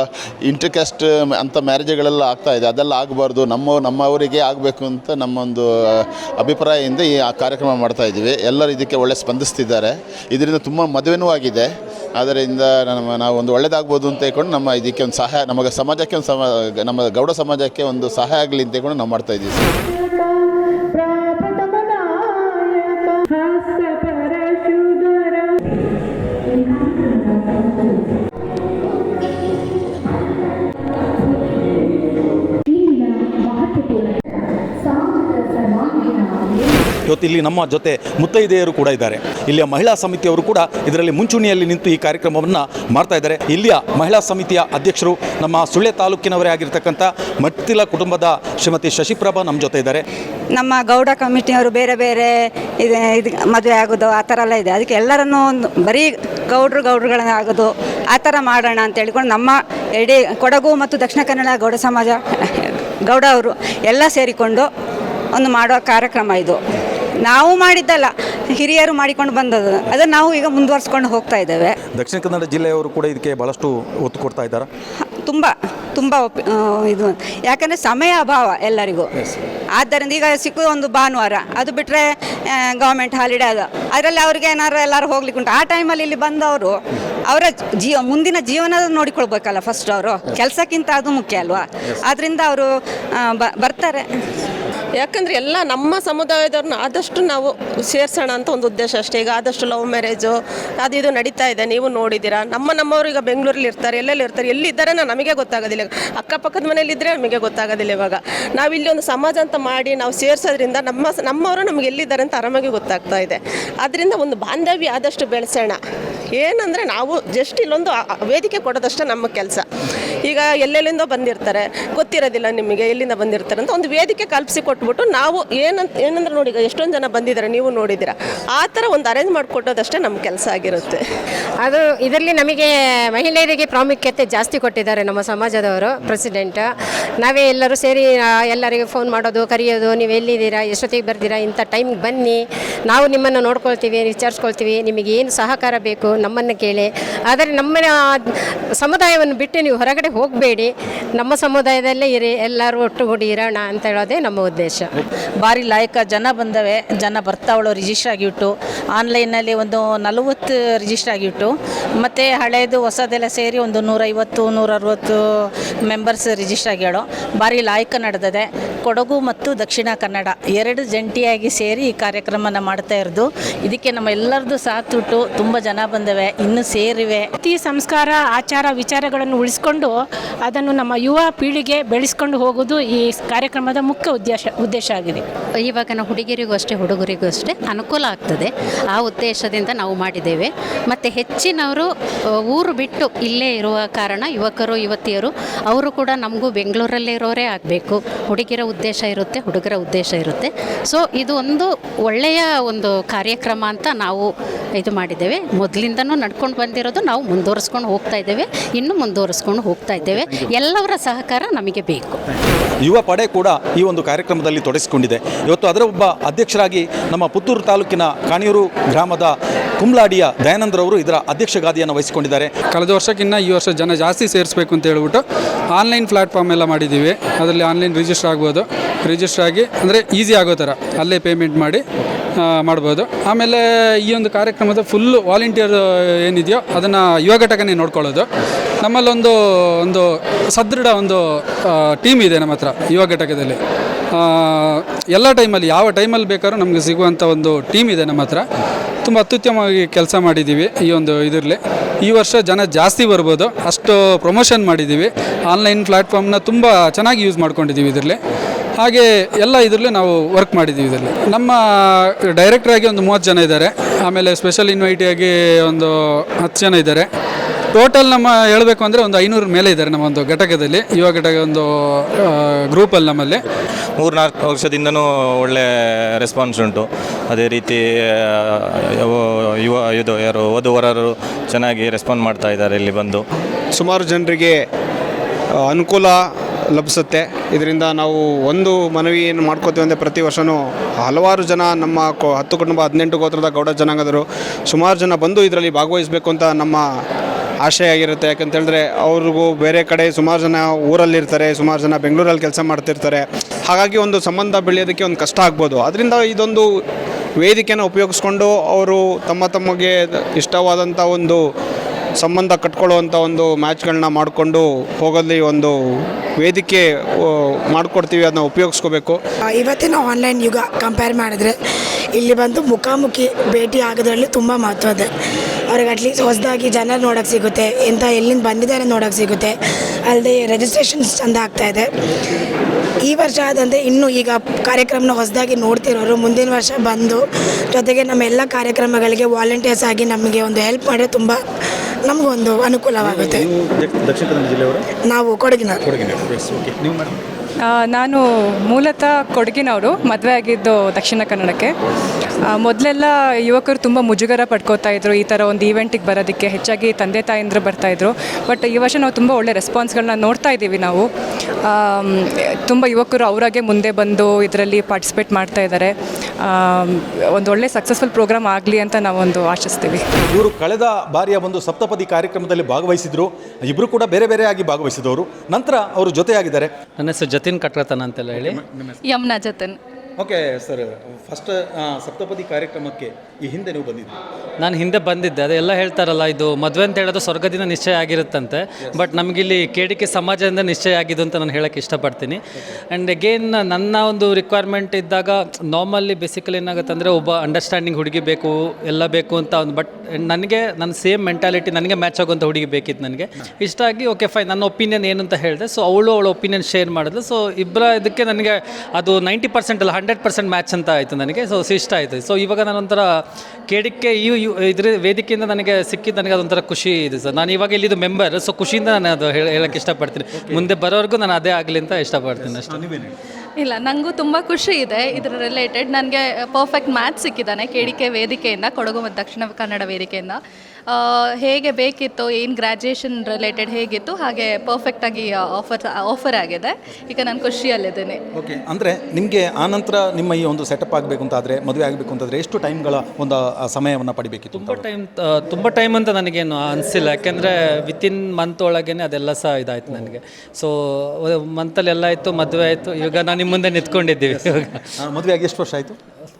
ಇಂಟರ್ಕ್ಯಾಸ್ಟ್ ಅಂಥ ಮ್ಯಾರೇಜ್ಗಳೆಲ್ಲ ಆಗ್ತಾ ಇದೆ. ಅದೆಲ್ಲ ಆಗಬಾರ್ದು. ನಮ್ಮ ನಮ್ಮವರಿಗೆ ಆಗಬೇಕು ಅಂತ ನಮ್ಮೊಂದು ಅಭಿಪ್ರಾಯದಿಂದ ಈ ಕಾರ್ಯಕ್ರಮ ಮಾಡ್ತಾ ಇದ್ದೀವಿ. ಎಲ್ಲರೂ ಇದಕ್ಕೆ ಒಳ್ಳೆ ಸ್ಪಂದಿಸ್ತಿದ್ದಾರೆ. ಇದರಿಂದ ತುಂಬ ಮದುವೆನೂ ಆಗಿದೆ. ಅದರಿಂದ ನಮ್ಮ ನಾವು ಒಂದು ಒಳ್ಳೆಯದಾಗ್ಬೋದು ಅಂತ ಹೇಳ್ಕೊಂಡು ನಮ್ಮ ಇದಕ್ಕೆ ಒಂದು ಸಹಾಯ, ನಮಗೆ ಸಮಾಜಕ್ಕೆ ಒಂದು ಸಮ, ನಮ್ಮ ಗೌಡ ಸಮಾಜಕ್ಕೆ ಒಂದು ಸಹಾಯ ಆಗಲಿ ಅಂತ ಹೇಳ್ಕೊಂಡು ನಾವು ಮಾಡ್ತಾ ಇದ್ದೀವಿ. ಸರ್ ಇವತ್ತು ಇಲ್ಲಿ ನಮ್ಮ ಜೊತೆ ಮುತ್ತೈದೆಯರು ಕೂಡ ಇದ್ದಾರೆ. ಇಲ್ಲಿಯ ಮಹಿಳಾ ಸಮಿತಿಯವರು ಕೂಡ ಇದರಲ್ಲಿ ಮುಂಚೂಣಿಯಲ್ಲಿ ನಿಂತು ಈ ಕಾರ್ಯಕ್ರಮವನ್ನು ಮಾಡ್ತಾ ಇದ್ದಾರೆ. ಇಲ್ಲಿಯ ಮಹಿಳಾ ಸಮಿತಿಯ ಅಧ್ಯಕ್ಷರು ನಮ್ಮ ಸುಳ್ಯ ತಾಲೂಕಿನವರೇ ಆಗಿರ್ತಕ್ಕಂಥ ಮತ್ತಿಲ ಕುಟುಂಬದ ಶ್ರೀಮತಿ ಶಶಿಪ್ರಭಾ ನಮ್ಮ ಜೊತೆ ಇದ್ದಾರೆ. ನಮ್ಮ ಗೌಡ ಕಮಿಟಿಯವರು ಬೇರೆ ಬೇರೆ ಇದು ಇದು ಮದುವೆ ಆಗೋದು, ಆ ಥರ ಎಲ್ಲ ಇದೆ. ಅದಕ್ಕೆ ಎಲ್ಲರನ್ನೂ ಒಂದು ಬರೀ ಗೌಡ್ರು ಗೌಡ್ರುಗಳನ್ನ ಆಗೋದು, ಆ ಥರ ಮಾಡೋಣ ಅಂತ ಹೇಳಿಕೊಂಡು ನಮ್ಮ ಎಡಿ ಕೊಡಗು ಮತ್ತು ದಕ್ಷಿಣ ಕನ್ನಡ ಗೌಡ ಸಮಾಜ, ಗೌಡ ಅವರು ಎಲ್ಲ ಸೇರಿಕೊಂಡು ಒಂದು ಮಾಡೋ ಕಾರ್ಯಕ್ರಮ ಇದು. ನಾವು ಮಾಡಿದ್ದಲ್ಲ ಹಿರಿಯರು ಮಾಡಿಕೊಂಡು ಬಂದದ್ದು. ಅದನ್ನು ನಾವು ಈಗ ಮುಂದುವರ್ಸ್ಕೊಂಡು ಹೋಗ್ತಾ ಇದ್ದೇವೆ. ದಕ್ಷಿಣ ಕನ್ನಡ ಜಿಲ್ಲೆಯವರು ಕೂಡ ಇದಕ್ಕೆ ಬಹಳಷ್ಟು ಒತ್ತು ಕೊಡ್ತಾ ಇದ್ದಾರೆ? ತುಂಬ ತುಂಬ ಇದು. ಯಾಕಂದರೆ ಸಮಯ ಅಭಾವ ಎಲ್ಲರಿಗೂ. ಆದ್ದರಿಂದ ಈಗ ಸಿಕ್ಕೋದು ಒಂದು ಭಾನುವಾರ. ಅದು ಬಿಟ್ಟರೆ ಗೌರ್ಮೆಂಟ್ ಹಾಲಿಡೇ ಅದು. ಅದರಲ್ಲಿ ಅವ್ರಿಗೆ ಏನಾದ್ರು ಎಲ್ಲರೂ ಹೋಗ್ಲಿಕ್ಕೆ ಉಂಟು. ಆ ಟೈಮಲ್ಲಿ ಇಲ್ಲಿ ಬಂದವರು ಅವರ ಜೀವ ಮುಂದಿನ ಜೀವನ ನೋಡಿಕೊಳ್ಬೇಕಲ್ಲ ಫಸ್ಟ್ ಅವರು. ಕೆಲಸಕ್ಕಿಂತ ಅದು ಮುಖ್ಯ ಅಲ್ವಾ? ಆದ್ದರಿಂದ ಅವರು ಬರ್ತಾರೆ. ಯಾಕಂದರೆ ಎಲ್ಲ ನಮ್ಮ ಸಮುದಾಯದವ್ರನ್ನ ಆದಷ್ಟು ನಾವು ಸೇರ್ಸೋಣ ಅಂತ ಒಂದು ಉದ್ದೇಶ ಅಷ್ಟೇ. ಈಗ ಆದಷ್ಟು ಲವ್ ಮ್ಯಾರೇಜು ಅದು ಇದು ನಡೀತಾ ಇದೆ, ನೀವು ನೋಡಿದ್ದೀರಾ? ನಮ್ಮ ನಮ್ಮವರು ಈಗ ಬೆಂಗಳೂರಲ್ಲಿ ಇರ್ತಾರೆ, ಎಲ್ಲೆಲ್ಲಿ ಇರ್ತಾರೆ ಎಲ್ಲಿದ್ದಾರೆ ನಮಗೆ ಗೊತ್ತಾಗೋದಿಲ್ಲ ಅಕ್ಕಪಕ್ಕದ ಮನೇಲಿದ್ದರೆ ನಮಗೆ ಗೊತ್ತಾಗೋದಿಲ್ಲ ಇವಾಗ. ನಾವು ಇಲ್ಲಿ ಒಂದು ಸಮಾಜ ಅಂತ ಮಾಡಿ ನಾವು ಸೇರಿಸೋದ್ರಿಂದ ನಮ್ಮ ನಮ್ಮವರು ನಮಗೆ ಎಲ್ಲಿದ್ದಾರೆ ಅಂತ ಆರಾಮಾಗಿ ಗೊತ್ತಾಗ್ತಾ ಇದೆ. ಅದರಿಂದ ಒಂದು ಬಾಂಧವ್ಯ ಆದಷ್ಟು ಬೆಳೆಸೋಣ. ಏನಂದರೆ ನಾವು ಜಸ್ಟ್ ಇಲ್ಲೊಂದು ವೇದಿಕೆ ಕೊಡೋದಷ್ಟೇ ನಮ್ಮ ಕೆಲಸ. ಈಗ ಎಲ್ಲೆಲ್ಲಿಂದ ಬಂದಿರ್ತಾರೆ. ಗೊತ್ತಿರೋದಿಲ್ಲ ನಿಮಗೆ ಎಲ್ಲಿಂದ ಬಂದಿರ್ತಾರೆ ಅಂತ ಒಂದು ವೇದಿಕೆ ಕಲ್ಪಿಸಿ ಕೊಟ್ಬಿಟ್ಟು ನಾವು ಏನಂತ ಏನಂದ್ರೆ ನೋಡಿ ಈಗ ಎಷ್ಟೊಂದು ಜನ ಬಂದಿದ್ದಾರೆ ನೀವು ನೋಡಿದ್ದೀರಾ. ಆ ಥರ ಒಂದು ಅರೇಂಜ್ ಮಾಡಿಕೊಟ್ಟೋದಷ್ಟೇ ನಮ್ಮ ಕೆಲಸ ಆಗಿರುತ್ತೆ. ಅದು ಇದರಲ್ಲಿ ನಮಗೆ ಮಹಿಳೆಯರಿಗೆ ಪ್ರಾಮುಖ್ಯತೆ ಜಾಸ್ತಿ ಕೊಟ್ಟಿದ್ದಾರೆ ನಮ್ಮ ಸಮಾಜದವರು ಪ್ರೆಸಿಡೆಂಟ್ ನಾವೇ ಎಲ್ಲರೂ ಸೇರಿ ಎಲ್ಲರಿಗೂ ಫೋನ್ ಮಾಡೋದು, ಕರೆಯೋದು, ನೀವು ಎಲ್ಲಿದ್ದೀರಾ? ಎಷ್ಟೊತ್ತಿಗೆ ಬರ್ತೀರಾ? ಇಂಥ ಟೈಮ್ಗೆ ಬನ್ನಿ. ನಾವು ನಿಮ್ಮನ್ನು ನೋಡ್ಕೊಳ್ತೀವಿ, ವಿಚಾರಿಸ್ಕೊಳ್ತೀವಿ. ನಿಮಗೆ ಏನು ಸಹಕಾರ ಬೇಕು ನಮ್ಮನ್ನು ಕೇಳಿ. ಆದರೆ ನಮ್ಮ ಸಮುದಾಯವನ್ನು ಬಿಟ್ಟು ನೀವು ಹೊರಗಡೆ ಹೋಗಬೇಡಿ. ನಮ್ಮ ಸಮುದಾಯದಲ್ಲೇ ಇರಿ ಎಲ್ಲರೂ ಒಟ್ಟುಗೂಡಿ ಇರೋಣ ಅಂತ ಹೇಳೋದೇ ನಮ್ಮ ಉದ್ದೇಶ. ಭಾರಿ ಲಾಯಕ ಜನ ಬಂದವೆ ಜನ ಬರ್ತಾವಳು ರಿಜಿಸ್ಟರ್ ಆಗಿಬಿಟ್ಟು ಆನ್ಲೈನಲ್ಲಿ ಒಂದು ನಲವತ್ತು ರಿಜಿಸ್ಟರ್ ಆಗಿಬಿಟ್ಟು ಮತ್ತು ಹಳೇದು ಹೊಸದೆಲ್ಲ ಸೇರಿ ಒಂದು ನೂರೈವತ್ತು ನೂರ ಅರವತ್ತು ಮೆಂಬರ್ಸ್ ರಿಜಿಸ್ಟರ್ ಆಗ್ಯಾಳು. ಭಾರಿ ಲಾಯಕ ನಡೆದಿದೆ. ಕೊಡಗು ಮತ್ತು ದಕ್ಷಿಣ ಕನ್ನಡ ಎರಡು ಜಂಟಿಯಾಗಿ ಸೇರಿ ಈ ಕಾರ್ಯಕ್ರಮನ ಮಾಡ್ತಾ ಇರೋದು. ಇದಕ್ಕೆ ನಮ್ಮ ಎಲ್ಲರದ್ದು ಸಾಥ್ ಉಟ್ಟು ತುಂಬ ಜನ ಬಂದವೆ ಇನ್ನೂ ಸೇರಿವೆ. ಪ್ರತಿ ಸಂಸ್ಕಾರ ಆಚಾರ ವಿಚಾರಗಳನ್ನು ಉಳಿಸ್ಕೊಂಡು ಅದನ್ನು ನಮ್ಮ ಯುವ ಪೀಳಿಗೆ ಬೆಳೆಸ್ಕೊಂಡು ಹೋಗೋದು ಈ ಕಾರ್ಯಕ್ರಮದ ಮುಖ್ಯ ಉದ್ದೇಶ ಉದ್ದೇಶ ಆಗಿದೆ. ಇವಾಗಿನ ಹುಡುಗಿರಿಗೂ ಅಷ್ಟೇ, ಹುಡುಗರಿಗೂ ಅಷ್ಟೇ ಅನುಕೂಲ ಆಗ್ತದೆ. ಆ ಉದ್ದೇಶದಿಂದ ನಾವು ಮಾಡಿದ್ದೇವೆ. ಮತ್ತು ಹೆಚ್ಚಿನವರು ಊರು ಬಿಟ್ಟು ಇಲ್ಲೇ ಇರುವ ಕಾರಣ ಯುವಕರು, ಯುವತಿಯರು, ಅವರು ಕೂಡ ನಮಗೂ ಬೆಂಗಳೂರಲ್ಲೇ ಇರೋರೇ ಆಗಬೇಕು. ಹುಡುಗಿರ ಉದ್ದೇಶ ಇರುತ್ತೆ, ಹುಡುಗರ ಉದ್ದೇಶ ಇರುತ್ತೆ. ಸೊ ಇದು ಒಂದು ಒಳ್ಳೆಯ ಒಂದು ಕಾರ್ಯಕ್ರಮ ಅಂತ ನಾವು ಇದು ಮಾಡಿದ್ದೇವೆ. ಮೊದಲಿಂದನೂ ನಡ್ಕೊಂಡು ಬಂದಿರೋದು ನಾವು ಮುಂದುವರಿಸ್ಕೊಂಡು ಹೋಗ್ತಾ ಇದ್ದೇವೆ. ಇನ್ನೂ ಮುಂದುವರಿಸ್ಕೊಂಡು ಹೋಗ್ತಾ ಇದ್ದೇವೆ. ಎಲ್ಲವರ ಸಹಕಾರ ನಮಗೆ ಬೇಕು. ಯುವ ಪಡೆ ಕೂಡ ಈ ಒಂದು ಕಾರ್ಯಕ್ರಮದಲ್ಲಿ ತೊಡಗಿಸಿಕೊಂಡಿದೆ. ಇವತ್ತು ಅದರ ಒಬ್ಬ ಅಧ್ಯಕ್ಷರಾಗಿ ನಮ್ಮ ಪುತ್ತೂರು ತಾಲೂಕಿನ ಕಾಣಿಯೂರು ಗ್ರಾಮದ ಕುಮ್ಲಾಡಿಯ ದಯಾನಂದ್ರವರು ಇದರ ಅಧ್ಯಕ್ಷ ಗಾದಿಯನ್ನು ವಹಿಸಿಕೊಂಡಿದ್ದಾರೆ. ಕಳೆದ ವರ್ಷಕ್ಕಿಂತ ಈ ವರ್ಷ ಜನ ಜಾಸ್ತಿ ಸೇರಿಸಬೇಕು ಅಂತ ಹೇಳ್ಬಿಟ್ಟು ಆನ್ಲೈನ್ ಪ್ಲಾಟ್ಫಾರ್ಮ್ ಎಲ್ಲ ಮಾಡಿದ್ದೀವಿ. ಅದರಲ್ಲಿ ಆನ್ಲೈನ್ ರಿಜಿಸ್ಟರ್ ಆಗ್ಬೋದು. ರಿಜಿಸ್ಟರ್ ಆಗಿ ಅಂದರೆ ಈಸಿ ಆಗೋ ಥರ. ಅಲ್ಲೇ ಪೇಮೆಂಟ್ ಮಾಡಿ ಮಾಡ್ಬೋದು. ಆಮೇಲೆ ಈ ಒಂದು ಕಾರ್ಯಕ್ರಮದ ಫುಲ್ಲು ವಾಲಂಟಿಯರ್ ಏನಿದೆಯೋ ಅದನ್ನು ಯುವ ಘಟಕನೇ ನೋಡ್ಕೊಳ್ಳೋದು. ನಮ್ಮಲ್ಲೊಂದು, ಒಂದು ಸದೃಢ ಒಂದು ಟೀಮ್ ಇದೆ ನಮ್ಮ ಹತ್ರ ಯುವ ಘಟಕದಲ್ಲಿ. ಎಲ್ಲ ಟೈಮಲ್ಲಿ ಯಾವ ಟೈಮಲ್ಲಿ ಬೇಕಾದ್ರೂ ನಮಗೆ ಸಿಗುವಂಥ ಒಂದು ಟೀಮ್ ಇದೆ ನಮ್ಮ ಹತ್ರ. ತುಂಬ ಅತ್ಯುತ್ತಮವಾಗಿ ಕೆಲಸ ಮಾಡಿದ್ದೀವಿ ಈ ಒಂದು ಇದರಲ್ಲಿ. ಈ ವರ್ಷ ಜನ ಜಾಸ್ತಿ ಬರ್ಬೋದು. ಅಷ್ಟು ಪ್ರಮೋಷನ್ ಮಾಡಿದ್ದೀವಿ ಆನ್ಲೈನ್ ಪ್ಲ್ಯಾಟ್ಫಾರ್ಮ್ನ ತುಂಬ ಚೆನ್ನಾಗಿ ಯೂಸ್ ಮಾಡ್ಕೊಂಡಿದ್ದೀವಿ ಇದರಲ್ಲಿ. ಹಾಗೆ ಎಲ್ಲ ಇದರಲ್ಲೂ ನಾವು ವರ್ಕ್ ಮಾಡಿದ್ದೀವಿ ಇದರಲ್ಲಿ. ನಮ್ಮ ಡೈರೆಕ್ಟ್ರಾಗಿ ಒಂದು ಮೂವತ್ತು ಜನ ಇದ್ದಾರೆ. ಆಮೇಲೆ ಸ್ಪೆಷಲ್ ಇನ್ವೈಟಿಯಾಗಿ ಒಂದು ಹತ್ತು ಜನ ಇದ್ದಾರೆ. ಟೋಟಲ್ ನಮ್ಮ ಹೇಳಬೇಕು ಅಂದರೆ ಒಂದು ಐನೂರು ಮೇಲೆ ಇದ್ದಾರೆ ನಮ್ಮ ಒಂದು ಘಟಕದಲ್ಲಿ. ಯುವ ಘಟಕ ಒಂದು ಗ್ರೂಪಲ್ಲಿ ನಮ್ಮಲ್ಲಿ. ಮೂರ್ನಾಲ್ಕು ವರ್ಷದಿಂದನೂ ಒಳ್ಳೆ ರೆಸ್ಪಾನ್ಸ್ ಉಂಟು. ಅದೇ ರೀತಿ ಯುವ- ಯುವ ಇದು ಯಾರು ಓದುವರರು ಚೆನ್ನಾಗಿ ರೆಸ್ಪಾಂಡ್ ಮಾಡ್ತಾ ಇದ್ದಾರೆ ಇಲ್ಲಿ ಬಂದು. ಸುಮಾರು ಜನರಿಗೆ ಅನುಕೂಲ ಲಭಿಸುತ್ತೆ. ಇದರಿಂದ ನಾವು ಒಂದು ಮನವಿ ಏನು ಮಾಡ್ಕೋತೀವಿ ಅಂದರೆ ಪ್ರತಿ ವರ್ಷವೂ ಹಲವಾರು ಜನ ನಮ್ಮ ಹತ್ತು ಕುಟುಂಬ ಹದಿನೆಂಟು ಗೋತ್ರದ ಗೌಡ ಜನಾಂಗದರು ಸುಮಾರು ಜನ ಬಂದು ಇದರಲ್ಲಿ ಭಾಗವಹಿಸಬೇಕು ಅಂತ ನಮ್ಮ ಆಶಯ ಆಗಿರುತ್ತೆ. ಯಾಕಂತ ಹೇಳಿದ್ರೆ ಅವ್ರಿಗೂ ಬೇರೆ ಕಡೆ ಸುಮಾರು ಜನ ಊರಲ್ಲಿರ್ತಾರೆ, ಸುಮಾರು ಜನ ಬೆಂಗಳೂರಲ್ಲಿ ಕೆಲಸ ಮಾಡ್ತಿರ್ತಾರೆ. ಹಾಗಾಗಿ ಒಂದು ಸಂಬಂಧ ಬೆಳೆಯೋದಕ್ಕೆ ಒಂದು ಕಷ್ಟ ಆಗ್ಬೋದು. ಅದರಿಂದ ಇದೊಂದು ವೇದಿಕೆಯನ್ನು ಉಪಯೋಗಿಸ್ಕೊಂಡು ಅವರು ತಮ್ಮ ತಮಗೆ ಇಷ್ಟವಾದಂಥ ಒಂದು ಸಂಬಂಧ ಕಟ್ಕೊಳ್ಳುವಂಥ ಒಂದು ಮ್ಯಾಚ್ಗಳನ್ನ ಮಾಡಿಕೊಂಡು ಹೋಗಲಿ ಒಂದು ವೇದಿಕೆ ಮಾಡಿಕೊಡ್ತೀವಿ ಅದನ್ನ ಉಪಯೋಗಿಸ್ಕೋಬೇಕು. ಇವತ್ತಿನ ಆನ್ಲೈನ್ ಯುಗ ಕಂಪೇರ್ ಮಾಡಿದ್ರೆ ಇಲ್ಲಿ ಬಂದು ಮುಖಾಮುಖಿ ಭೇಟಿ ಆಗೋದ್ರಲ್ಲಿ ತುಂಬ ಮಹತ್ವ ಇದೆ. ಅವ್ರಿಗೆ ಅಟ್ಲೀಸ್ಟ್ ಹೊಸದಾಗಿ ಜನ ನೋಡೋಕ್ಕೆ ಸಿಗುತ್ತೆ ಎಂಥ ಎಲ್ಲಿಂದ ಬಂದಿದ್ದಾರೆ ನೋಡೋಕ್ಕೆ ಸಿಗುತ್ತೆ ಅಲ್ಲದೆ ರಿಜಿಸ್ಟ್ರೇಷನ್ಸ್ ಚೆಂದ ಇದೆ. ಈ ವರ್ಷ ಆದಂತೆ ಇನ್ನೂ ಈಗ ಕಾರ್ಯಕ್ರಮನ ಹೊಸದಾಗಿ ನೋಡ್ತಿರೋರು ಮುಂದಿನ ವರ್ಷ ಬಂದು ಜೊತೆಗೆ ನಮ್ಮ ಎಲ್ಲ ಕಾರ್ಯಕ್ರಮಗಳಿಗೆ ವಾಲಂಟಿಯರ್ಸ್ ಆಗಿ ನಮಗೆ ಒಂದು ಹೆಲ್ಪ್ ಮಾಡಿದ್ರೆ ತುಂಬ ನಮಗೊಂದು ಅನುಕೂಲವಾಗುತ್ತೆ. ದಕ್ಷಿಣ ಕನ್ನಡ ಜಿಲ್ಲೆಯವರು? ನಾವು ಕೊಡಗಿನ. ಕೊಡಗಿನ. ಓಕೆ ನೀವು ಮೇಡಮ್? ನಾನು ಮೂಲತಃ ಕೊಡಗಿನವರು ಮದುವೆ ಆಗಿದ್ದು ದಕ್ಷಿಣ ಕನ್ನಡಕ್ಕೆ. ಮೊದಲೆಲ್ಲ ಯುವಕರು ತುಂಬ ಮುಜುಗರ ಪಡ್ಕೋತಾ ಇದ್ರು ಈ ಥರ ಒಂದು ಈವೆಂಟಿಗೆ ಬರೋದಕ್ಕೆ ಹೆಚ್ಚಾಗಿ ತಂದೆ ತಾಯಂದ್ರು ಬರ್ತಾಯಿದ್ರು ಬಟ್ ಈ ವರ್ಷ ನಾವು ತುಂಬ ಒಳ್ಳೆ ರೆಸ್ಪಾನ್ಸ್ಗಳನ್ನ ನೋಡ್ತಾ ಇದ್ದೀವಿ ನಾವು. ತುಂಬ ಯುವಕರು ಅವರಾಗೆ ಮುಂದೆ ಬಂದು ಇದರಲ್ಲಿ ಪಾರ್ಟಿಸಿಪೇಟ್ ಮಾಡ್ತಾ ಇದ್ದಾರೆ ಒಂದು ಒಳ್ಳೆ ಸಕ್ಸಸ್ಫುಲ್ ಪ್ರೋಗ್ರಾಮ್ ಆಗಲಿ ಅಂತ ನಾವೊಂದು ಆಶಿಸ್ತೀವಿ. ಇವರು ಕಳೆದ ಬಾರಿಯ ಒಂದು ಸಪ್ತಪದಿ ಕಾರ್ಯಕ್ರಮದಲ್ಲಿ ಭಾಗವಹಿಸಿದ್ರು. ಇಬ್ಬರು ಕೂಡ ಬೇರೆ ಬೇರೆ ಆಗಿ ಭಾಗವಹಿಸಿದವರು. ನಂತರ ಅವರು ಜೊತೆಯಾಗಿದ್ದಾರೆ. ನನ್ನ ಹೆಸರು ಜತಿನ್ ಕಟ್ಕತನ ಅಂತೆಲ್ಲ ಹೇಳಿ. ಯಮ್ನಾ ಜತನ್. ಓಕೆ ಸರ್ ಫಸ್ಟ್ ಸಪ್ತಪದಿ ಕಾರ್ಯಕ್ರಮಕ್ಕೆ ಈ ಹಿಂದೆ ನೀವು ಬಂದಿದ್ದೆ ನಾನು ಹಿಂದೆ ಬಂದಿದ್ದೆ ಅದೆಲ್ಲ ಹೇಳ್ತಾರಲ್ಲ ಇದು ಮದುವೆ ಅಂತ ಹೇಳೋದು ಸ್ವರ್ಗದಿಂದ ನಿಶ್ಚಯ ಆಗಿರುತ್ತಂತೆ ಬಟ್ ನಮಗಿಲ್ಲಿ ಕೇಡಿಕೆ ಸಮಾಜದಿಂದ ನಿಶ್ಚಯ ಆಗಿದ್ದು ಅಂತ ನಾನು ಹೇಳೋಕ್ಕೆ ಇಷ್ಟಪಡ್ತೀನಿ. ಆ್ಯಂಡ್ ಅಗೇನ್ ನನ್ನ ಒಂದು ರಿಕ್ವೈರ್ಮೆಂಟ್ ಇದ್ದಾಗ ನಾರ್ಮಲ್ಲಿ ಬೇಸಿಕಲಿ ಏನಾಗುತ್ತೆ ಅಂದರೆ ಒಬ್ಬ ಅಂಡರ್ಸ್ಟ್ಯಾಂಡಿಂಗ್ ಹುಡುಗಿ ಬೇಕು ಎಲ್ಲ ಬೇಕು ಅಂತ ಒಂದು ಬಟ್ ನನಗೆ ನನ್ನ ಸೇಮ್ ಮೆಂಟಾಲಿಟಿ ನನಗೆ ಮ್ಯಾಚ್ ಆಗುವಂಥ ಹುಡುಗಿ ಬೇಕಿತ್ತು ನನಗೆ. ಇಷ್ಟ ಆಗಿ ಓಕೆ ಫೈ ನನ್ನ ಒಪಿನಿಯನ್ ಏನು ಅಂತ ಹೇಳಿದೆ ಸೊ ಅವಳು ಅವಳ ಒಪಿನಿಯನ್ ಶೇರ್ ಮಾಡಿದ್ಲು ಸೊ ಇಬ್ಬರ ಇದಕ್ಕೆ ನನಗೆ ಅದು ನೈಂಟಿ ಪರ್ಸೆಂಟ್ ಅಲ್ಲ ಹಂಡ್ರೆಡ್ ಪರ್ಸೆಂಟ್ ಮ್ಯಾಚ್ ಅಂತ ಆಯಿತು ನನಗೆ. ಸೊ ಇಷ್ಟ ಆಯಿತು. ಸೊ ಇವಾಗ ನಾನೊಂಥರ ಕೇಳಿಕ್ಕೆ ಈ ಯು- ಇದ್ರ ವೇದಿಕೆಯಿಂದ ನನಗೆ ಸಿಕ್ಕಿದ್ದು ನನಗೆ ಅದೊಂಥರ ಖುಷಿ ಇದೆ ಸರ್. ನಾನು ಇವಾಗ ಇಲ್ಲಿದ್ದು ಮೆಂಬರ್ ಸೊ ಖುಷಿಯಿಂದ ನಾನು ಅದು ಹೇಳ ಹೇಳಕ್ಕೆ ಇಷ್ಟಪಡ್ತೀನಿ. ಮುಂದೆ ಬರೋವರೆಗೂ ನಾನು ಅದೇ ಆಗಲಿ ಅಂತ ಇಷ್ಟಪಡ್ತೀನಿ ಅಷ್ಟೇ. ಇಲ್ಲ ನನಗೂ ತುಂಬ ಖುಷಿ ಇದೆ. ಇದರ ರಿಲೇಟೆಡ್ ನನಗೆ ಪರ್ಫೆಕ್ಟ್ ಮ್ಯಾಚ್ ಸಿಕ್ಕಿದ್ದಾನೆ ಕೆ ಡಿ ಕೆ ವೇದಿಕೆಯಿಂದ ಕೊಡಗು ಮತ್ತು ದಕ್ಷಿಣ ಕನ್ನಡ ವೇದಿಕೆಯಿಂದ. ಹೇಗೆ ಬೇಕಿತ್ತು ಏನು ಗ್ರ್ಯಾಜುಯೇಷನ್ ರಿಲೇಟೆಡ್ ಹೇಗಿತ್ತು? ಹಾಗೆ ಪರ್ಫೆಕ್ಟಾಗಿ ಆಫರ್ ಆಫರ್ ಆಗಿದೆ. ಈಗ ನಾನು ಖುಷಿಯಲ್ಲಿದ್ದೇನೆ. ಓಕೆ ಅಂದರೆ ನಿಮಗೆ ಆನಂತರ ನಿಮ್ಮ ಈ ಒಂದು ಸೆಟಪ್ ಆಗಬೇಕು ಅಂತಾದರೆ ಮದುವೆ ಆಗಬೇಕು ಅಂತಂದರೆ ಎಷ್ಟು ಟೈಮ್ಗಳ ಒಂದು ಸಮಯವನ್ನು ಪಡಿಬೇಕಿತ್ತು ತುಂಬ ಟೈಮ್ ತುಂಬ ಟೈಮ್ ಅಂತ ನನಗೇನು ಅನಿಸಿಲ್ಲ. ಯಾಕೆಂದರೆ ವಿತಿನ್ ಮಂತ್ ಒಳಗೇನೆ ಅದೆಲ್ಲ ಸಹ ಇದಾಯಿತು ನನಗೆ. ಸೊ ಮಂತಲ್ಲಿ ಎಲ್ಲ ಆಯಿತು ಮದುವೆ ಆಯಿತು. ಇವಾಗ ನಾನು ನಿಮ್ಮ ಮುಂದೆ ನಿಂತ್ಕೊಂಡಿದ್ದೀವಿ ಇವಾಗ. ಮದುವೆ ಆಗಿ ಎಷ್ಟು ವರ್ಷ ಆಯಿತು?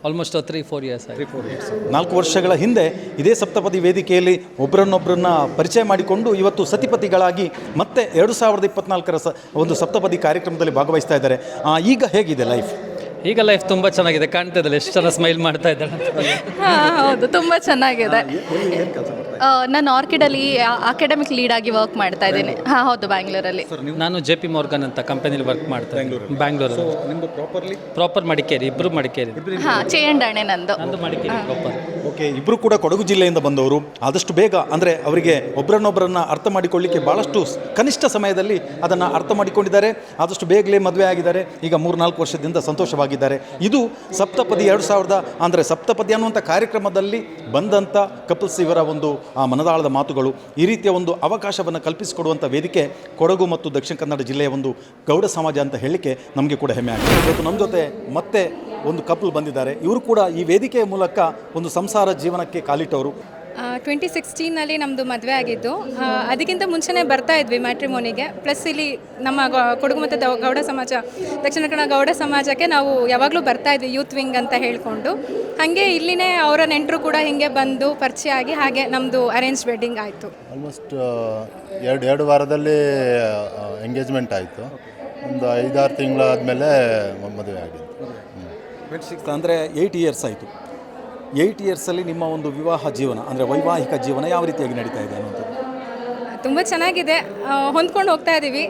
Almost three four years three four years ನಾಲ್ಕು ವರ್ಷಗಳ ಹಿಂದೆ ಇದೇ ಸಪ್ತಪದಿ ವೇದಿಕೆಯಲ್ಲಿ ಒಬ್ಬರನ್ನೊಬ್ಬರನ್ನ ಪರಿಚಯ ಮಾಡಿಕೊಂಡು ಇವತ್ತು ಸತಿಪತಿಗಳಾಗಿ ಮತ್ತೆ ಎರಡು ಸಾವಿರದ ಇಪ್ಪತ್ನಾಲ್ಕರ ಸ ಒಂದು ಸಪ್ತಪದಿ ಕಾರ್ಯಕ್ರಮದಲ್ಲಿ ಭಾಗವಹಿಸ್ತಾ ಇದ್ದಾರೆ. ಈಗ ಹೇಗಿದೆ ಲೈಫ್ ಈಗ ಲೈಫ್ ತುಂಬ ಚೆನ್ನಾಗಿದೆ. ಕಾಣ್ತಾ ಇದ್ದಲ್ಲ ಎಷ್ಟು ಜನ ಸ್ಮೈಲ್ ಮಾಡ್ತಾ ಇದ್ದಾರೆ ಹೌದು ತುಂಬ ಚೆನ್ನಾಗಿದೆ. ನಾನು ಆರ್ಕಿಡಲ್ಲಿ ಅಕಾಡೆಮಿಕ್ ಲೀಡ್ ಆಗಿ ವರ್ಕ್ ಮಾಡ್ತಾ ಇದ್ದೇನೆ. ಹಾಂ ಹೌದು ಬ್ಯಾಂಗ್ಳೂರಲ್ಲಿ ನಾನು ಜೆ ಪಿ ಮೋರ್ಗನ್ ಅಂತ ಕಂಪನಿಲಿ ವರ್ಕ್ ಮಾಡ್ತಾ ಬ್ಯಾಂಗ್ಳೂರಲ್ಲಿ ನಿಮ್ಮದು ಪ್ರಾಪರ್ಲಿ ಪ್ರಾಪರ್ ಮಡಿಕೇರಿ ಇಬ್ರು ಮಡಿಕೇರಿ ಹಾಂ ಚೇಂಡಾಣೆ ನಂದು. ನಂದು ಮಡಿಕೇರಿ ಪ್ರಾಪರ್ ಓಕೆ ಇಬ್ಬರು ಕೂಡ ಕೊಡಗು ಜಿಲ್ಲೆಯಿಂದ ಬಂದವರು. ಆದಷ್ಟು ಬೇಗ ಅಂದರೆ ಅವರಿಗೆ ಒಬ್ಬರನ್ನೊಬ್ಬರನ್ನ ಅರ್ಥ ಮಾಡಿಕೊಳ್ಳಿಕ್ಕೆ ಭಾಳಷ್ಟು ಕನಿಷ್ಠ ಸಮಯದಲ್ಲಿ ಅದನ್ನು ಅರ್ಥ ಮಾಡಿಕೊಂಡಿದ್ದಾರೆ. ಆದಷ್ಟು ಬೇಗಲೇ ಮದುವೆ ಆಗಿದ್ದಾರೆ. ಈಗ ಮೂರ್ನಾಲ್ಕು ವರ್ಷದಿಂದ ಸಂತೋಷವಾಗಿದ್ದಾರೆ. ಇದು ಸಪ್ತಪದಿ ಎರಡು ಸಾವಿರದ ಅಂದರೆ ಸಪ್ತಪದಿ ಅನ್ನುವಂಥ ಕಾರ್ಯಕ್ರಮದಲ್ಲಿ ಬಂದಂಥ ಕಪಲ್ಸ್ ಇವರ ಒಂದು ಆ ಮನದಾಳದ ಮಾತುಗಳು ಈ ರೀತಿಯ ಒಂದು ಅವಕಾಶವನ್ನು ಕಲ್ಪಿಸಿಕೊಡುವಂಥ ವೇದಿಕೆ ಕೊಡಗು ಮತ್ತು ದಕ್ಷಿಣ ಕನ್ನಡ ಜಿಲ್ಲೆಯ ಒಂದು ಗೌಡ ಸಮಾಜ ಅಂತ ಹೇಳಿಕೆ ನಮಗೆ ಕೂಡ ಹೆಮ್ಮೆ ಆಗಿದೆ ಇವತ್ತು ನಮ್ಮ ಜೊತೆ ಮತ್ತೆ ಒಂದು ಕಪಲ್ ಬಂದಿದ್ದಾರೆ. ಇವರು ಕೂಡ ಈ ವೇದಿಕೆಯ ಮೂಲಕ ಒಂದು ಸಂಸಾರ ಜೀವನಕ್ಕೆ ಕಾಲಿಟ್ಟವರು. ಟ್ವೆಂಟಿ ಸಿಕ್ಸ್ಟೀನಲ್ಲಿ ನಮ್ಮದು ಮದುವೆ ಆಗಿದ್ದು ಅದಕ್ಕಿಂತ ಮುಂಚೆನೇ ಬರ್ತಾ ಇದ್ವಿ ಮ್ಯಾಟ್ರಿಮೋನಿಗೆ. ಪ್ಲಸ್ ಇಲ್ಲಿ ನಮ್ಮ ಕೊಡಗು ಮತ್ತು ಗೌಡ ಸಮಾಜ ದಕ್ಷಿಣ ಕನ್ನಡ ಗೌಡ ಸಮಾಜಕ್ಕೆ ನಾವು ಯಾವಾಗಲೂ ಬರ್ತಾ ಇದ್ವಿ ಯೂತ್ ವಿಂಗ್ ಅಂತ ಹೇಳಿಕೊಂಡು. ಹಾಗೆ ಇಲ್ಲಿನೇ ಅವರ ನೆಂಟರು ಕೂಡ ಹೀಗೆ ಬಂದು ಪರಿಚಯ ಆಗಿ ಹಾಗೆ ನಮ್ಮದು ಅರೇಂಜ್ ವೆಡ್ಡಿಂಗ್ ಆಯಿತು. ಆಲ್ಮೋಸ್ಟ್ ಎರಡು ಎರಡು ವಾರದಲ್ಲಿ ಎಂಗೇಜ್ಮೆಂಟ್ ಆಯಿತು. ಒಂದು ಐದಾರು ತಿಂಗಳಾದಮೇಲೆ ಮದುವೆ ಆಗಿದೆ ಅಂದರೆ ಏಯ್ಟ್ ಇಯರ್ಸ್ ಆಯಿತು. ಏಯ್ಟ್ ಇಯರ್ಸಲ್ಲಿ ನಿಮ್ಮ ಒಂದು ವಿವಾಹ ಜೀವನ ಅಂದರೆ ವೈವಾಹಿಕ ಜೀವನ ಯಾವ ರೀತಿಯಾಗಿ ನಡೀತಾ ಇದೆ ಅನ್ನೋದು? ತುಂಬ ಚೆನ್ನಾಗಿದೆ. ಹೊಂದ್ಕೊಂಡು ಹೋಗ್ತಾ ಇದ್ದೀವಿ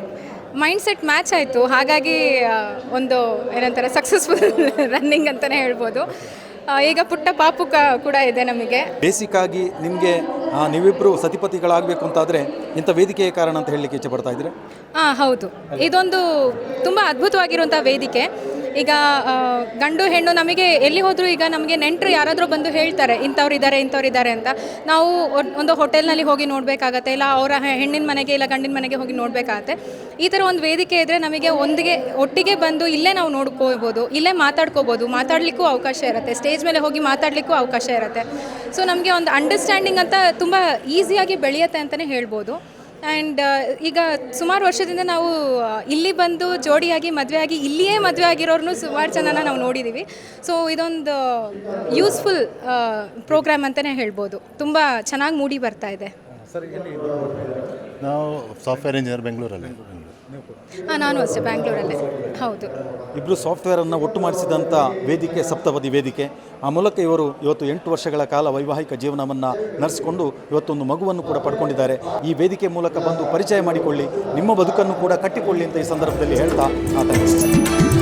ಮೈಂಡ್ ಸೆಟ್ ಮ್ಯಾಚ್ ಆಯಿತು. ಹಾಗಾಗಿ ಒಂದು ಏನಂತಾರೆ ಸಕ್ಸಸ್ಫುಲ್ ರನ್ನಿಂಗ್ ಅಂತಲೇ ಹೇಳ್ಬೋದು. ಈಗ ಪುಟ್ಟ ಪಾಪು ಕೂಡ ಇದೆ ನಮಗೆ. ಬೇಸಿಕ್ ಆಗಿ ನಿಮಗೆ ನೀವಿಬ್ಬರು ಸತಿಪತಿಗಳಾಗಬೇಕು ಅಂತಾದರೆ ಇಂಥ ವೇದಿಕೆಯ ಕಾರಣ ಅಂತ ಹೇಳಲಿಕ್ಕೆ ಇಚ್ಛೆ ಪಡ್ತಾ ಇದ್ರೆ ಹಾಂ ಹೌದು. ಇದೊಂದು ತುಂಬ ಅದ್ಭುತವಾಗಿರುವಂಥ ವೇದಿಕೆ. ಈಗ ಗಂಡು ಹೆಣ್ಣು ನಮಗೆ ಎಲ್ಲಿ ಹೋದರೂ ಈಗ ನಮಗೆ ನೆಂಟರು ಯಾರಾದರೂ ಬಂದು ಹೇಳ್ತಾರೆ, ಇಂಥವ್ರು ಇದ್ದಾರೆ ಇಂಥವ್ರು ಇದ್ದಾರೆ ಅಂತ. ನಾವು ಒಂದು ಹೋಟೆಲ್ನಲ್ಲಿ ಹೋಗಿ ನೋಡಬೇಕಾಗತ್ತೆ, ಇಲ್ಲ ಅವರ ಹೆಣ್ಣಿನ ಮನೆಗೆ ಇಲ್ಲ ಗಂಡಿನ ಮನೆಗೆ ಹೋಗಿ ನೋಡಬೇಕಾಗತ್ತೆ. ಈ ಥರ ಒಂದು ವೇದಿಕೆ ಇದ್ದರೆ ನಮಗೆ ಒಂದಿಗೆ, ಒಟ್ಟಿಗೆ ಬಂದು ಇಲ್ಲೇ ನಾವು ನೋಡ್ಕೋಬೋದು ಇಲ್ಲೇ ಮಾತಾಡ್ಕೋಬೋದು ಮಾತಾಡಲಿಕ್ಕೂ ಅವಕಾಶ ಇರುತ್ತೆ, ಸ್ಟೇಜ್ ಮೇಲೆ ಹೋಗಿ ಮಾತಾಡಲಿಕ್ಕೂ ಅವಕಾಶ ಇರುತ್ತೆ. ಸೊ, ನಮಗೆ ಒಂದು ಅಂಡರ್ಸ್ಟ್ಯಾಂಡಿಂಗ್ ಅಂತ ತುಂಬ ಈಸಿಯಾಗಿ ಬೆಳೆಯುತ್ತೆ ಅಂತಲೇ ಹೇಳ್ಬೋದು. ಆ್ಯಂಡ್ ಈಗ ಸುಮಾರು ವರ್ಷದಿಂದ ನಾವು ಇಲ್ಲಿ ಬಂದು ಜೋಡಿಯಾಗಿ ಮದುವೆ ಆಗಿ ಇಲ್ಲಿಯೇ ಮದುವೆ ಆಗಿರೋರ್ನು ಸುಮಾರು ಜನನ ನಾವು ನೋಡಿದ್ದೀವಿ ಸೊ ಇದೊಂದು ಯೂಸ್ಫುಲ್ ಪ್ರೋಗ್ರಾಮ್ ಅಂತಲೇ ಹೇಳ್ಬೋದು. ತುಂಬ ಚೆನ್ನಾಗಿ ಮೂಡಿ ಬರ್ತಾ ಇದೆ. ನಾವು ಸಾಫ್ಟ್ವೇರ್ ಇಂಜಿನಿಯರ್ ಬೆಂಗಳೂರಲ್ಲಿ ಹಾಂ, ನಾನು ಅಷ್ಟೇ, ಬ್ಯಾಂಗ್ಳೂರಲ್ಲೇ. ಹೌದು. ಇಬ್ಬರು ಸಾಫ್ಟ್ವೇರನ್ನು ಒಟ್ಟು ಮಾಡಿಸಿದಂಥ ವೇದಿಕೆ, ಸಪ್ತಪದಿ ವೇದಿಕೆ, ಆ ಮೂಲಕ ಇವರು ಇವತ್ತು ಎಂಟು ವರ್ಷಗಳ ಕಾಲ ವೈವಾಹಿಕ ಜೀವನವನ್ನು ನಡೆಸಿಕೊಂಡು ಇವತ್ತೊಂದು ಮಗುವನ್ನು ಕೂಡ ಪಡ್ಕೊಂಡಿದ್ದಾರೆ. ಈ ವೇದಿಕೆ ಮೂಲಕ ಬಂದು ಪರಿಚಯ ಮಾಡಿಕೊಳ್ಳಿ, ನಿಮ್ಮ ಬದುಕನ್ನು ಕೂಡ ಕಟ್ಟಿಕೊಳ್ಳಿ ಅಂತ ಈ ಸಂದರ್ಭದಲ್ಲಿ ಹೇಳ್ತಾ ಆತ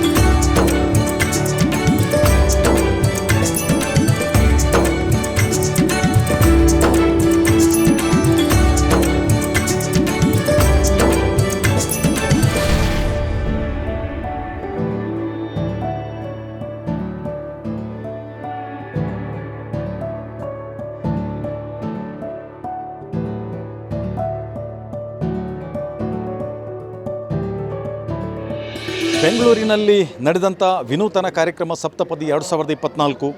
ಬೆಂಗಳೂರಿನಲ್ಲಿ ನಡೆದಂಥ ವಿನೂತನ ಕಾರ್ಯಕ್ರಮ ಸಪ್ತಪದಿ ಎರಡು ಸಾವಿರದ ಇಪ್ಪತ್ನಾಲ್ಕು.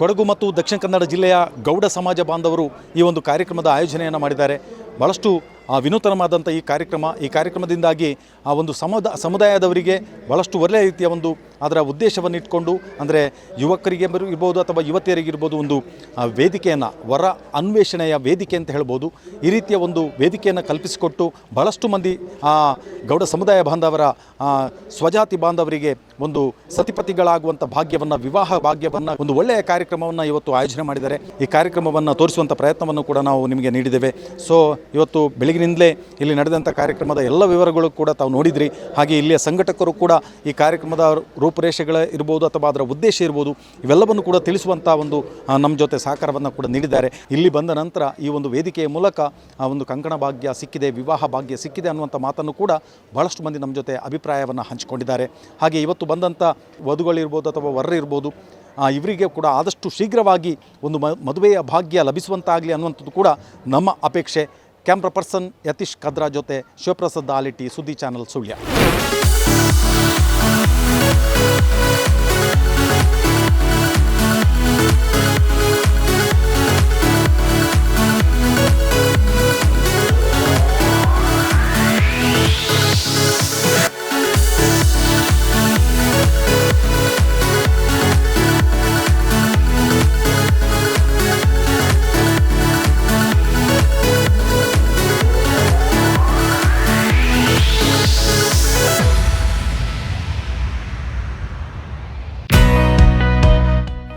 ಕೊಡಗು ಮತ್ತು ದಕ್ಷಿಣ ಕನ್ನಡ ಜಿಲ್ಲೆಯ ಗೌಡ ಸಮಾಜ ಬಾಂಧವರು ಈ ಒಂದು ಕಾರ್ಯಕ್ರಮದ ಆಯೋಜನೆಯನ್ನು ಮಾಡಿದ್ದಾರೆ. ಭಾಳಷ್ಟು ವಿನೂತನವಾದಂಥ ಈ ಕಾರ್ಯಕ್ರಮ, ಈ ಕಾರ್ಯಕ್ರಮದಿಂದಾಗಿ ಆ ಒಂದು ಸಮುದ, ಸಮುದಾಯದವರಿಗೆ ಭಾಳಷ್ಟು ಒಳ್ಳೆಯ ರೀತಿಯ ಒಂದು ಅದರ ಉದ್ದೇಶವನ್ನು ಇಟ್ಕೊಂಡು, ಅಂದರೆ ಯುವಕರಿಗೆ ಇರ್ಬೋದು ಅಥವಾ ಯುವತಿಯರಿಗಿರ್ಬೋದು ಒಂದು ವೇದಿಕೆಯನ್ನು, ವರ ಅನ್ವೇಷಣೆಯ ವೇದಿಕೆ ಅಂತ ಹೇಳ್ಬೋದು. ಈ ರೀತಿಯ ಒಂದು ವೇದಿಕೆಯನ್ನು ಕಲ್ಪಿಸಿಕೊಟ್ಟು ಭಾಳಷ್ಟು ಮಂದಿ ಗೌಡ ಸಮುದಾಯ ಬಾಂಧವರ ಸ್ವಜಾತಿ ಬಾಂಧವರಿಗೆ ಒಂದು ಸತಿಪತಿಗಳಾಗುವಂಥ ಭಾಗ್ಯವನ್ನು, ವಿವಾಹ ಭಾಗ್ಯವನ್ನು, ಒಂದು ಒಳ್ಳೆಯ ಕಾರ್ಯಕ್ರಮವನ್ನು ಇವತ್ತು ಆಯೋಜನೆ ಮಾಡಿದ್ದಾರೆ. ಈ ಕಾರ್ಯಕ್ರಮವನ್ನು ತೋರಿಸುವಂಥ ಪ್ರಯತ್ನವನ್ನು ಕೂಡ ನಾವು ನಿಮಗೆ ನೀಡಿದ್ದೇವೆ. ಸೊ ಇವತ್ತು ಬೆಳಗಿನಿಂದಲೇ ಇಲ್ಲಿ ನಡೆದಂಥ ಕಾರ್ಯಕ್ರಮದ ಎಲ್ಲ ವಿವರಗಳು ಕೂಡ ತಾವು ನೋಡಿದ್ರಿ. ಹಾಗೆ ಇಲ್ಲಿಯ ಸಂಘಟಕರು ಕೂಡ ಈ ಕಾರ್ಯಕ್ರಮದ ರೂಪುರೇಷೆಗಳ ಇರ್ಬೋದು ಅಥವಾ ಅದರ ಉದ್ದೇಶ ಇರ್ಬೋದು, ಇವೆಲ್ಲವನ್ನು ಕೂಡ ತಿಳಿಸುವಂಥ ಒಂದು ನಮ್ಮ ಜೊತೆ ಸಹಕಾರವನ್ನು ಕೂಡ ನೀಡಿದ್ದಾರೆ. ಇಲ್ಲಿ ಬಂದ ನಂತರ ಈ ಒಂದು ವೇದಿಕೆಯ ಮೂಲಕ, ಆ, ಒಂದು ಕಂಕಣ ಭಾಗ್ಯ ಸಿಕ್ಕಿದೆ, ವಿವಾಹ ಭಾಗ್ಯ ಸಿಕ್ಕಿದೆ ಅನ್ನುವಂಥ ಮಾತನ್ನು ಕೂಡ ಭಾಳಷ್ಟು ಮಂದಿ ನಮ್ಮ ಜೊತೆ ಅಭಿಪ್ರಾಯವನ್ನು ಹಂಚಿಕೊಂಡಿದ್ದಾರೆ. ಹಾಗೆ ಇವತ್ತು ಬಂದಂಥ ವಧುಗಳಿರ್ಬೋದು ಅಥವಾ ವರ ಇರ್ಬೋದು ಆ, ಇವರಿಗೆ ಕೂಡ ಆದಷ್ಟು ಶೀಘ್ರವಾಗಿ ಒಂದು ಮದುವೆಯ ಭಾಗ್ಯ ಲಭಿಸುವಂತಾಗಲಿ ಅನ್ನುವಂಥದ್ದು ಕೂಡ ನಮ್ಮ ಅಪೇಕ್ಷೆ. ಕ್ಯಾಮ್ರಾ ಪರ್ಸನ್ ಯತೀಶ್ ಕದ್ರಾ ಜೊತೆ ಶಿವಪ್ರಸಾದ್ ಆಲಿಟಿ ಸುದ್ದಿ channel Sullia.